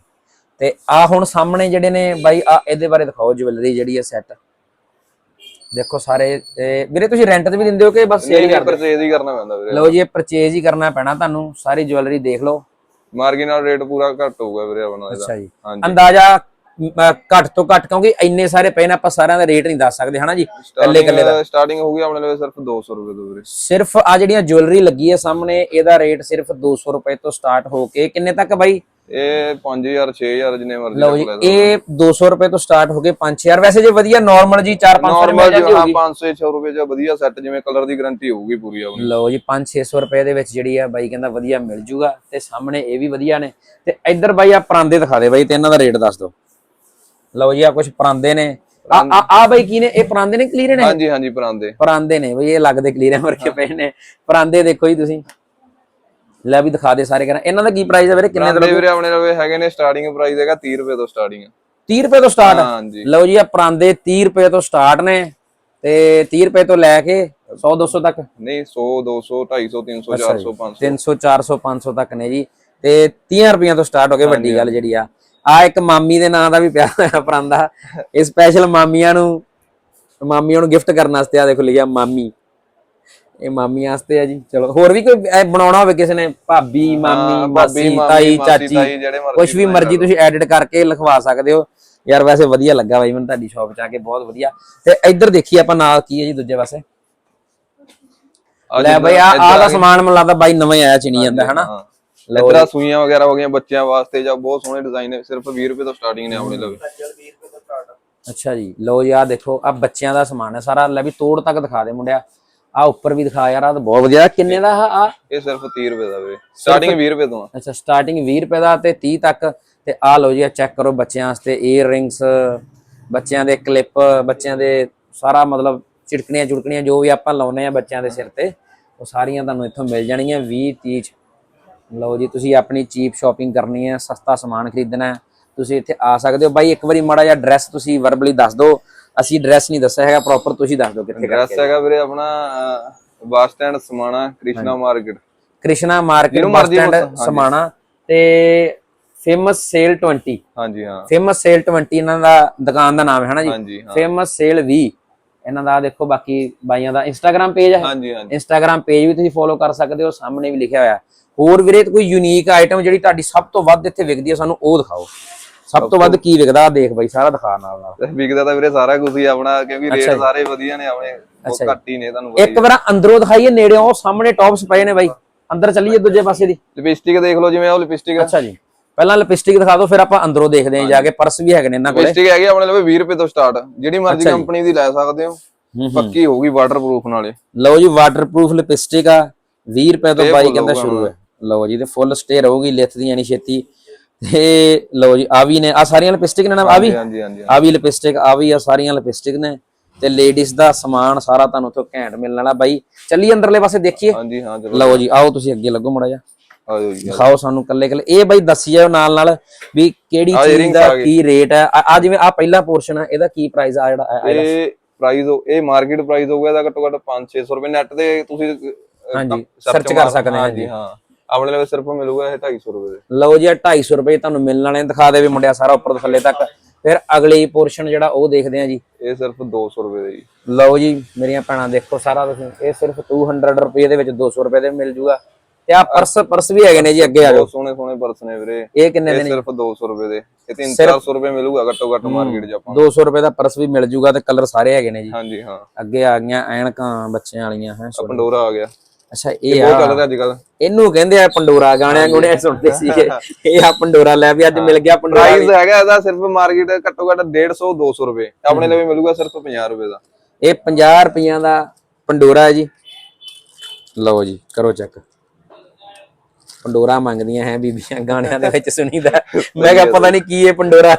A: ਤੇ ਆ ਹੁਣ ਸਾਹਮਣੇ ਜਿਹੜੇ ਨੇ ਬਾਈ ਆ ਇਹਦੇ ਬਾਰੇ ਦਿਖਾਓ ਜੁਐਲਰੀ ਜਿਹੜੀ ਹੈ ਸੈੱਟ ਦੇਖੋ ਸਾਰੇ ਵੀਰੇ ਤੁਸੀਂ ਰੈਂਟ ਤੇ ਵੀ ਦਿੰਦੇ ਹੋ ਕਿ ਬਸ ਸੇਲ ਕਰਦੇ
B: ਪਰਚੇਜ਼ ਹੀ ਕਰਨਾ ਪੈਂਦਾ ਵੀਰੇ।
A: ਲਓ ਜੀ ਇਹ ਪਰਚੇਜ਼ ਹੀ ਕਰਨਾ ਪੈਣਾ ਤੁਹਾਨੂੰ ਸਾਰੀ ਜੁਐਲਰੀ ਦੇਖ ਲਓ।
B: ਮਾਰਜਿਨਲ ਰੇਟ ਪੂਰਾ ਘੱਟ ਹੋਊਗਾ ਵੀਰੇ ਆਪਣਾ ਇਹਦਾ।
A: ਅੱਛਾ ਜੀ। ਅੰਦਾਜ਼ਾ ਘੱਟ ਤੋਂ ਘੱਟ ਕਿਉਂਕਿ ਇੰਨੇ ਸਾਰੇ ਪਏ ਨੇ ਆਪਾਂ ਸਾਰਿਆਂ ਦਾ ਰੇਟ ਨਹੀਂ ਦੱਸ ਸਕਦੇ ਹਨਾ ਜੀ? ਕੱਲੇ ਕੱਲੇ ਦਾ।
B: ਸਟਾਰਟਿੰਗ ਹੋਊਗੀ ਆਪਣੇ ਲਈ ਸਿਰਫ 200 ਰੁਪਏ ਤੋਂ ਵੀਰੇ।
A: ਸਿਰਫ ਆ ਜਿਹੜੀਆਂ ਜੁਐਲਰੀ ਲੱਗੀ ਹੈ ਸਾਹਮਣੇ ਇਹਦਾ ਰੇਟ ਸਿਰਫ 200 ਰੁਪਏ ਤੋਂ ਸਟਾਰਟ ਹੋ ਕੇ ਕਿੰਨੇ ਤੱਕ ਬਾਈ?
B: ਇਹ 5000 6000 ਜਿੰਨੇ ਮਰਜ਼ੀ
A: ਲਓ ਜੀ ਇਹ 200 ਰੁਪਏ ਤੋਂ ਸਟਾਰਟ ਹੋ ਕੇ 5000 ਵੈਸੇ ਜੇ ਵਧੀਆ ਨਾਰਮਲ ਜੀ 4-500 ਰੁਪਏ
B: ਨਾਰਮਲ
A: ਮਿਲ ਜਾਂਦੀ
B: ਹਾਂ
A: ਹੋਊਗੀ।
B: 500 600 ਰੁਪਏ ਚ ਵਧੀਆ ਸੈੱਟ ਜਿਵੇਂ ਕਲਰ ਦੀ ਗਾਰੰਟੀ ਹੋਊਗੀ ਪੂਰੀ ਆਪਣੀ।
A: ਲਓ ਜੀ 5-600 ਰੁਪਏ ਦੇ ਵਿੱਚ ਜਿਹੜੀ ਆ ਬਾਈ ਕਹਿੰਦਾ ਵਧੀਆ ਮਿਲ ਜੂਗਾ ਤੇ ਸਾਹਮਣੇ ਇਹ ਵੀ ਵਧੀਆ ਨੇ। ਤੇ ਇੱਧਰ ਬਾਈ ਆ ਪਰਾਂਦੇ ਦਿਖਾ ਦੇ ਬਾਈ ਤੇ ਇਹਨਾਂ ਦਾ ਰੇਟ ਦੱਸ ਦਿਓ। ਲਓ ਜੀ ਆ ਕੁਝ ਪਰਾਂਦੇ ਨੇ। ਆ ਆ- ਬਾਈ ਕੀ ਨੇ? ਇਹ ਪਰਾਂਦੇ ਨੇ ਕਲੀਅਰ ਨੇ?
B: ਹਾਂਜੀ ਹਾਂਜੀ ਪਰਾਂਦੇ।
A: ਪਰਾਂਦੇ ਨੇ ਬਈ ਇਹ ਲੱਗਦੇ ਕਲੀਅਰ ਵਰਗੇ ਪਏ ਨੇ। ਪਰਾਂਦੇ ਦੇਖੋ ਜੀ ਤੁਸੀਂ। ਲੈ ਵੀ ਦਿਖਾ ਦੇ ਸਾਰੇ ਕਰਾਂ ਇਹਨਾਂ ਦਾ ਕੀ ਪ੍ਰਾਈਸ ਹੈ ਵੀਰੇ? ਕਿੰਨੇ
B: ਪਰਾਂਦੇ ਵੀਰੇ ਆਪਣੇ ਲਵੇ ਹੈਗੇ ਨੇ ਸਟਾਰਟਿੰਗ ਪ੍ਰਾਈਸ ਹੈਗਾ 30 ਰੁਪਏ ਤੋਂ ਸਟਾਰਟਿੰਗ
A: 30 ਰੁਪਏ ਤੋਂ ਸਟਾਰਟ
B: ਹਾਂਜੀ।
A: ਲਓ ਜੀ ਆ ਪਰਾਂਦੇ 30 ਰੁਪਏ ਤੋਂ ਸਟਾਰਟ ਨੇ। ਤੇ 30 ਰੁਪਏ ਤੋਂ ਲੈ ਕੇ 100 200 ਤੱਕ?
B: ਨਹੀਂ 100 200 250 300 400 500
A: 300 400 500 ਤੱਕ ਨੇ ਜੀ। ਤੇ 30 ਰੁਪਈਆਂ ਤੋਂ ਸਟਾਰਟ ਹੋ ਗਏ ਵੱਡੀ ਗੱਲ ਜਿਹੜੀ ਆ। ਆ ਇੱਕ ਮਾਮੀ ਦੇ ਨਾਂ ਦਾ ਵੀ ਪਿਆ ਹੋਇਆ ਪਰਾਂਦਾ। ਇਹ ਸਪੈਸ਼ਲ ਮਾਮੀਆਂ ਨੂੰ ਮਾਮੀਆਂ ਨੂੰ ਗਿਫਟ ਕਰਨ ਵਾਸਤੇ ਆ ਦੇਖੋ ਲਿਖਿਆ ਮਾਮੀ। ਇਹ ਮਾਮੀਆਂ ਵਾਸਤੇ ਆ ਜੀ। ਚਲੋ ਹੋਰ ਵੀ ਕੋਈ ਬਣਾਉਣਾ ਹੋਵੇ ਕਿਸੇ ਨੇ? ਭਾਬੀ ਮਾਮੀ ਮਾਸੀ
B: ਮਾਮੀ,
A: ਤਾਈ ਚਾਚੀ ਕੁਝ ਵੀ ਮਰਜ਼ੀ ਤੁਸੀਂ ਐਡਿਟ ਕਰਕੇ ਲਿਖਵਾ ਸਕਦੇ ਹੋ। ਯਾਰ ਵੈਸੇ ਵਧੀਆ ਲੱਗਾ ਬਾਈ ਮੈਨੂੰ ਤੁਹਾਡੀ ਸ਼ਾਪ 'ਚ ਆ ਕੇ ਬਹੁਤ ਵਧੀਆ। ਤੇ ਇੱਧਰ ਦੇਖੀ ਆਪਾਂ ਨਾਲ ਕੀ ਹੈ ਜੀ ਦੂਜੇ ਪਾਸੇ। ਲੈ ਬਈ ਆ ਆ ਦਾ ਸਮਾਨ ਮੈਨੂੰ ਲੱਗਦਾ ਬਾਈ ਨਵਾਂ ਆਇਆ ਚਿਣੀ ਜਾਂਦਾ ਹਨਾ?
B: ਹਾਂ ਇਤਰਾ ਸੂਈਆਂ ਵਗੈਰਾ ਹੋ ਗਈਆਂ ਬੱਚਿਆਂ ਵਾਸਤੇ ਜਾਂ ਬਹੁਤ ਸੋਹਣੇ ਡਿਜ਼ਾਈਨ ਨੇ ਸਿਰਫ 20 ਰੁਪਏ ਤੋਂ ਸਟਾਰਟਿੰਗ ਨੇ ਆਪਣੇ ਲਵੇ।
A: ਅੱਛਾ ਜੀ ਜੀ ਆ ਦੇਖੋ ਆ ਬੱਚਿਆਂ ਦਾ ਸਮਾਨ ਹੈ ਸਾਰਾ ਲੈ ਵੀ ਤੋੜ ਤੱਕ ਦਿਖਾ ਦੇ ਮੁੰਡਿਆ। ਆ ਉੱਪਰ ਵੀ ਦਿਖਾ ਯਾਰ ਆ ਤਾਂ ਬਹੁਤ ਵਧੀਆ। ਕਿੰਨੇ ਦਾ ਆ ਆ
B: ਇਹ ਸਿਰਫ 30 ਰੁਪਏ ਦਾ ਵੀਰੇ ਸਟਾਰਟਿੰਗ 20 ਰੁਪਏ ਤੋਂ ਆ।
A: ਅੱਛਾ ਸਟਾਰਟਿੰਗ 20 ਰੁਪਏ ਦਾ ਤੇ 30 ਤੱਕ। ਤੇ ਆ ਲਓ ਜੀ ਆ ਚੈੱਕ ਕਰੋ ਬੱਚਿਆਂ ਵਾਸਤੇ ਈਅਰ ਰਿੰਗਸ ਬੱਚਿਆਂ ਦੇ ਕਲਿੱਪ ਬੱਚਿਆਂ ਦੇ ਸਾਰਾ ਮਤਲਬ ਚਿੜਕਣੀਆਂ ਚੁੜਕਣੀਆਂ ਜੋ ਵੀ ਆਪਾਂ ਲਾਉਨੇ ਆ ਬੱਚਿਆਂ ਦੇ ਸਿਰ ਤੇ ਉਹ ਸਾਰੀਆਂ ਤੁਹਾਨੂੰ ਇੱਥੋਂ ਮਿਲ ਜਾਣਗੀਆਂ 20 30 ਚ ਲਓ ਜੀ ਤੁਸੀਂ ਆਪਣੀ ਚੀਪ ਸ਼ਾਪਿੰਗ ਕਰਨੀ ਹੈ ਸਸਤਾ ਸਮਾਨ ਖਰੀਦਣਾ ਹੈ ਤੁਸੀਂ ਇੱਥੇ ਆ ਸਕਦੇ ਹੋ। ਬਾਈ ਇੱਕ ਵਾਰੀ ਮਾੜਾ ਜਿਹਾ ਐਡਰੈਸ ਤੁਸੀਂ ਵਰਬਲੀ ਦੱਸ ਦਿਓ। ਅਸੀਂ ਐਡਰੈਸ ਨਹੀਂ ਦੱਸਿਆ ਹੈਗਾ ਪ੍ਰੋਪਰ ਤੁਸੀਂ ਦੱਸ ਦਿਓ ਕਿੱਥੇ
B: ਐਡਰੈਸ ਹੈਗਾ ਵੀਰੇ ਆਪਣਾ bus stand Samana Krishna market.
A: Krishna market bus stand. Samana ਤੇ ਫੇਮਸ ਸੇਲ 20
B: ਹਾਂਜੀ ਹਾਂ।
A: ਫੇਮਸ ਸੇਲ 20 ਇਹਨਾਂ ਦਾ ਦੁਕਾਨ ਦਾ ਨਾਮ ਹੈ ਹਨਾ ਜੀ। ਫੇਮਸ ਸੇਲ 20 ਇਹਨਾਂ ਦਾ ਦੇਖੋ ਬਾਕੀ ਬਾਈਆਂ ਦਾ ਇੰਸਟਾਗ੍ਰam ਪੇਜ ਹੈ।
B: ਹਾਂਜੀ ਹਾਂਜੀ।
A: ਇੰਸਟਾਗ੍ਰam ਪੇਜ ਵੀ ਤੁਸੀਂ ਫੋਲੋ ਕਰ ਸਕਦੇ ਹੋ ਸਾਹਮਣੇ ਵੀ ਲਿਖਿਆ ਹੋਇਆ। ਹੋਰ ਵੀਰੇ ਕੋਈ ਯੂਨੀਕ ਆਈਟਮ ਜਿਹੜੀ ਤੁਹਾਡੀ ਸਭ ਤੋਂ ਵੱਧ ਇੱਥੇ ਵਿਕਦੀ ਹੈ ਸਾਨੂੰ ਉਹ ਦਿਖਾਓ। ਸਭ ਤੋਂ ਵੱਧ ਕੀ ਵਿਕਦਾ ਦੇਖ ਬਾਈ ਸਾਰਾ ਦਿਖਾ ਨਾਲ ਨਾਲ।
B: ਵਿਕਦਾ ਤਾਂ ਵੀਰੇ ਸਾਰਾ ਕੁਝ ਹੀ ਆਪਣਾ ਕਿਉਂਕਿ ਰੇਟ। ਸਾਰੇ ਵਧੀਆ ਨੇ ਆਪਣੇ ਉਹ। ਘੱਟ ਹੀ ਨੇ ਤੁਹਾਨੂੰ
A: ਇੱਕ ਵਾਰ ਅੰਦਰੋਂ ਦਿਖਾਈਏ ਉਹ ਸਾਹਮਣੇ ਟੌਪਸ ਪਏ ਨੇ ਬਾਈ। ਅੰਦਰ ਚੱਲੀਏ ਦੂਜੇ ਪਾਸੇ ਦੀ।
B: ਲਿਪਸਟਿਕ ਦੇਖ ਲਓ ਜਿਵੇਂ ਉਹ ਲਿਪਸਟਿਕ
A: ਅੱਛਾ ਜੀ। ਪਹਿਲਾਂ ਲਿਪਸਟਿਕ ਦਿਖਾ ਦਿਓ ਫਿਰ ਆਪਾਂ ਅੰਦਰੋਂ ਦੇਖਦੇ ਹਾਂ ਜਾ ਕੇ ਪਰਸ ਵੀ ਹੈਗੇ ਨੇ ਇਹਨਾਂ ਕੋਲੇ।
B: ਲਿਪਸਟਿਕ ਹੈਗੀ ਆਪਣੇ ਲਵੇ 20 ਰੁਪਏ ਤੋਂ ਸਟਾਰਟ ਜਿਹੜੀ ਮਰਜ਼ੀ। ਕੰਪਨੀ ਦੀ ਲੈ ਸਕਦੇ ਹੋ। ਪੱਕੀ ਹੋਊਗੀ ਵਾਟਰਪ੍ਰੂਫ ਨਾਲੇ।
A: ਲਓ ਜੀ ਵਾਟਰਪ੍ਰੂਫ ਲਿਪਸਟਿਕ ਆ 20 ਰੁਪਏ ਤੋਂ
B: Stay
A: ਬਾਈ
B: full
A: ਕਹਿੰਦਾ
B: ਹੋਊਗਾ
A: ਸ਼ੁਰੂ ਹੈ। ਲਓ ਜੀ ਤੇ ਫੁੱਲ ਸਟੇ ਰਹੂਗੀ ਲਿਥਦੀਆਂ ਨਹੀਂ ਛੇਤੀ। ਤੇ ਲਓ ਜੀ ਆ ਵੀ ਨੇ ਆ ਸਾਰੀਆਂ ਲਿਪਸਟਿਕ ਨੇ ਨਾ ਆ ਵੀ? ਆ ਵੀ ਲਿਪਸਟਿਕ ਆ ਵੀ ਆ ਸਾਰੀਆਂ ਲਿਪਸਟਿਕ ਨੇ। ਤੇ ਲੇਡੀਜ਼ ਦਾ ਸਮਾਨ ਸਾਰਾ ਤੁਹਾਨੂੰ ਉੱਥੋਂ ਘੈਂਟ ਮਿਲਣ ਵਾਲਾ ਬਾਈ। ਚੱਲੀ ਅੰਦਰਲੇ ਪਾਸੇ ਦੇਖੀਏ।
B: ਹਾਂਜੀ ਹਾਂ
A: ਲਓ ਜੀ ਆਓ ਤੁਸੀਂ ਅੱਗੇ ਲੱਗੋ ਮੜਾ ਜਾ
B: ਆਜੋ ਜੀ
A: ਦਿਖਾਓ ਸਾਨੂੰ ਕੱਲੇ ਕੱਲੇ। ਇਹ ਬਾਈ ਦੱਸੀ ਜਾਓ ਨਾਲ ਨਾਲ ਵੀ ਕਿਹੜੀ ਚੀਜ਼ ਦਾ। ਕੀ ਰੇਟ ਹੈ। ਆ ਜਿਵੇਂ ਆ ਪਹਿਲਾ ਪੋਰਸ਼ਨ ਆ ਇਹਦਾ ਕੀ ਪ੍ਰਾਈਸ ਆ ਜਿਹੜਾ?
B: ਇਹ ਪ੍ਰਾਈਸ ਇਹ ਮਾਰਕੀਟ ਪ੍ਰਾਈਸ ਹੋਊਗਾ ਇਹਦਾ ਘੱਟੋ ਘੱਟ 5-600 ਰੁਪਏ ਨੈਟ ਤੇ ਤੁਸੀਂ
A: ਹਾਂਜੀ,
B: search
A: ਕਰ ਸਕਦੇ ਹਾਂ,
B: ਹਾਂਜੀ ਹਾਂ। ਆਪਣੇ ਲਈ ਸਿਰਫ ਮਿਲੂਗਾ ਇਹ 250 ਰੁਪਏ ਦੇ।
A: ਲਓ ਜੀ 250 ਰੁਪਏ ਤੁਹਾਨੂੰ ਮਿਲਣ ਵਾਲੇ ਦਿਖਾ ਦੇ ਵੀ ਮੁੰਡਿਆ ਸਾਰਾ ਉੱਪਰ ਤੋਂ ਥੱਲੇ ਤੱਕ। ਫਿਰ ਅਗਲੀ ਪੋਰਸ਼ਨ ਜਿਹੜਾ ਉਹ ਦੇਖਦੇ ਆ ਜੀ।
B: ਇਹ ਸਿਰਫ 200 ਰੁਪਏ ਦੇ ਜੀ।
A: ਲਓ ਜੀ ਮੇਰੀਆਂ ਭੈਣਾਂ ਦੇਖੋ ਸਾਰਾ ਤੁਸੀਂ। ਇਹ ਸਿਰਫ 200 ਰੁਪਏ ਦੇ ਵਿੱਚ 200 ਰੁਪਏ ਦੇ ਮਿਲ ਜੂਗਾ। ਤੇ ਆ ਪਰਸ ਪਰਸ ਵੀ ਹੈਗੇ ਨੇ ਜੀ ਅੱਗੇ ਆ ਜਾਓ।
B: ਬਹੁਤ ਸੋਹਣੇ ਸੋਹਣੇ ਪਰਸ ਨੇ ਵੀਰੇ।
A: ਇਹ ਕਿੰਨੇ ਦੇ ਨੇ?
B: ਸਿਰਫ 200 ਰੁਪਏ ਦੇ। ਇਹ 3-400 ਰੁਪਏ ਮਿਲੂਗਾ ਘੱਟੋ ਘੱਟ ਮਾਰਕੀਟ 'ਚ ਆਪਾਂ।
A: 200 ਰੁਪਏ ਦਾ ਪਰਸ ਵੀ ਮਿਲ ਜੂਗਾ ਤੇ ਕਲਰ ਸਾਰੇ ਹੈਗੇ ਨੇ ਜੀ।
B: ਹਾਂਜੀ ਹਾਂ।
A: ਅੱਗੇ ਆ ਗਈਆਂ ਐਨਕਾਂ ਬੱਚਿਆਂ ਵਾਲੀਆਂ ਹੈ
B: ਪੰਡੋਰਾ ਆ ਗਿਆ।
A: ਅੱਛਾ ਇਹ ਆ।
B: ਕਲਰ ਅੱਜ ਕੱਲ
A: ਇਹਨੂੰ ਕਹਿੰਦੇ ਆ ਪੰਡੋਰਾ ਗਾਣਿਆਂ ਗੁਣੇ ਸੁਣਦੇ ਸੀਗੇ [laughs] ਇਹ ਆ ਪੰਡੋਰਾ ਲੈ ਵੀ ਅੱਜ ਮਿਲ ਗਿਆ ਪੰਡੋਰਾ।
B: ਪ੍ਰਾਈਸ ਹੈਗਾ ਇਹਦਾ ਸਿਰਫ ਮਾਰਕੀਟ ਘੱਟੋ ਘੱਟ 150 200 ਰੁਪਏ। ਆਪਣੇ ਲਈ ਮਿਲੂਗਾ ਸਿਰਫ 50 ਰੁਪਏ ਦਾ।
A: ਇਹ 50 ਰੁਪਈਆਂ ਦਾ ਪੰਡੋਰਾ ਹੈ ਜੀ। ਲਓ ਜੀ ਕਰੋ ਚੈੱਕ ਪੰਡੋਰਾ ਮੰਗਦੀਆਂ ਹੈ ਬੀਬੀਆਂ ਗਾਣਿਆਂ ਦੇ ਵਿੱਚ ਸੁਣੀਦਾ। [laughs] ਮੈਂ ਕਿਹਾ ਪਤਾ ਨਹੀਂ ਕੀ ਇਹ ਪੰਡੋਰਾ।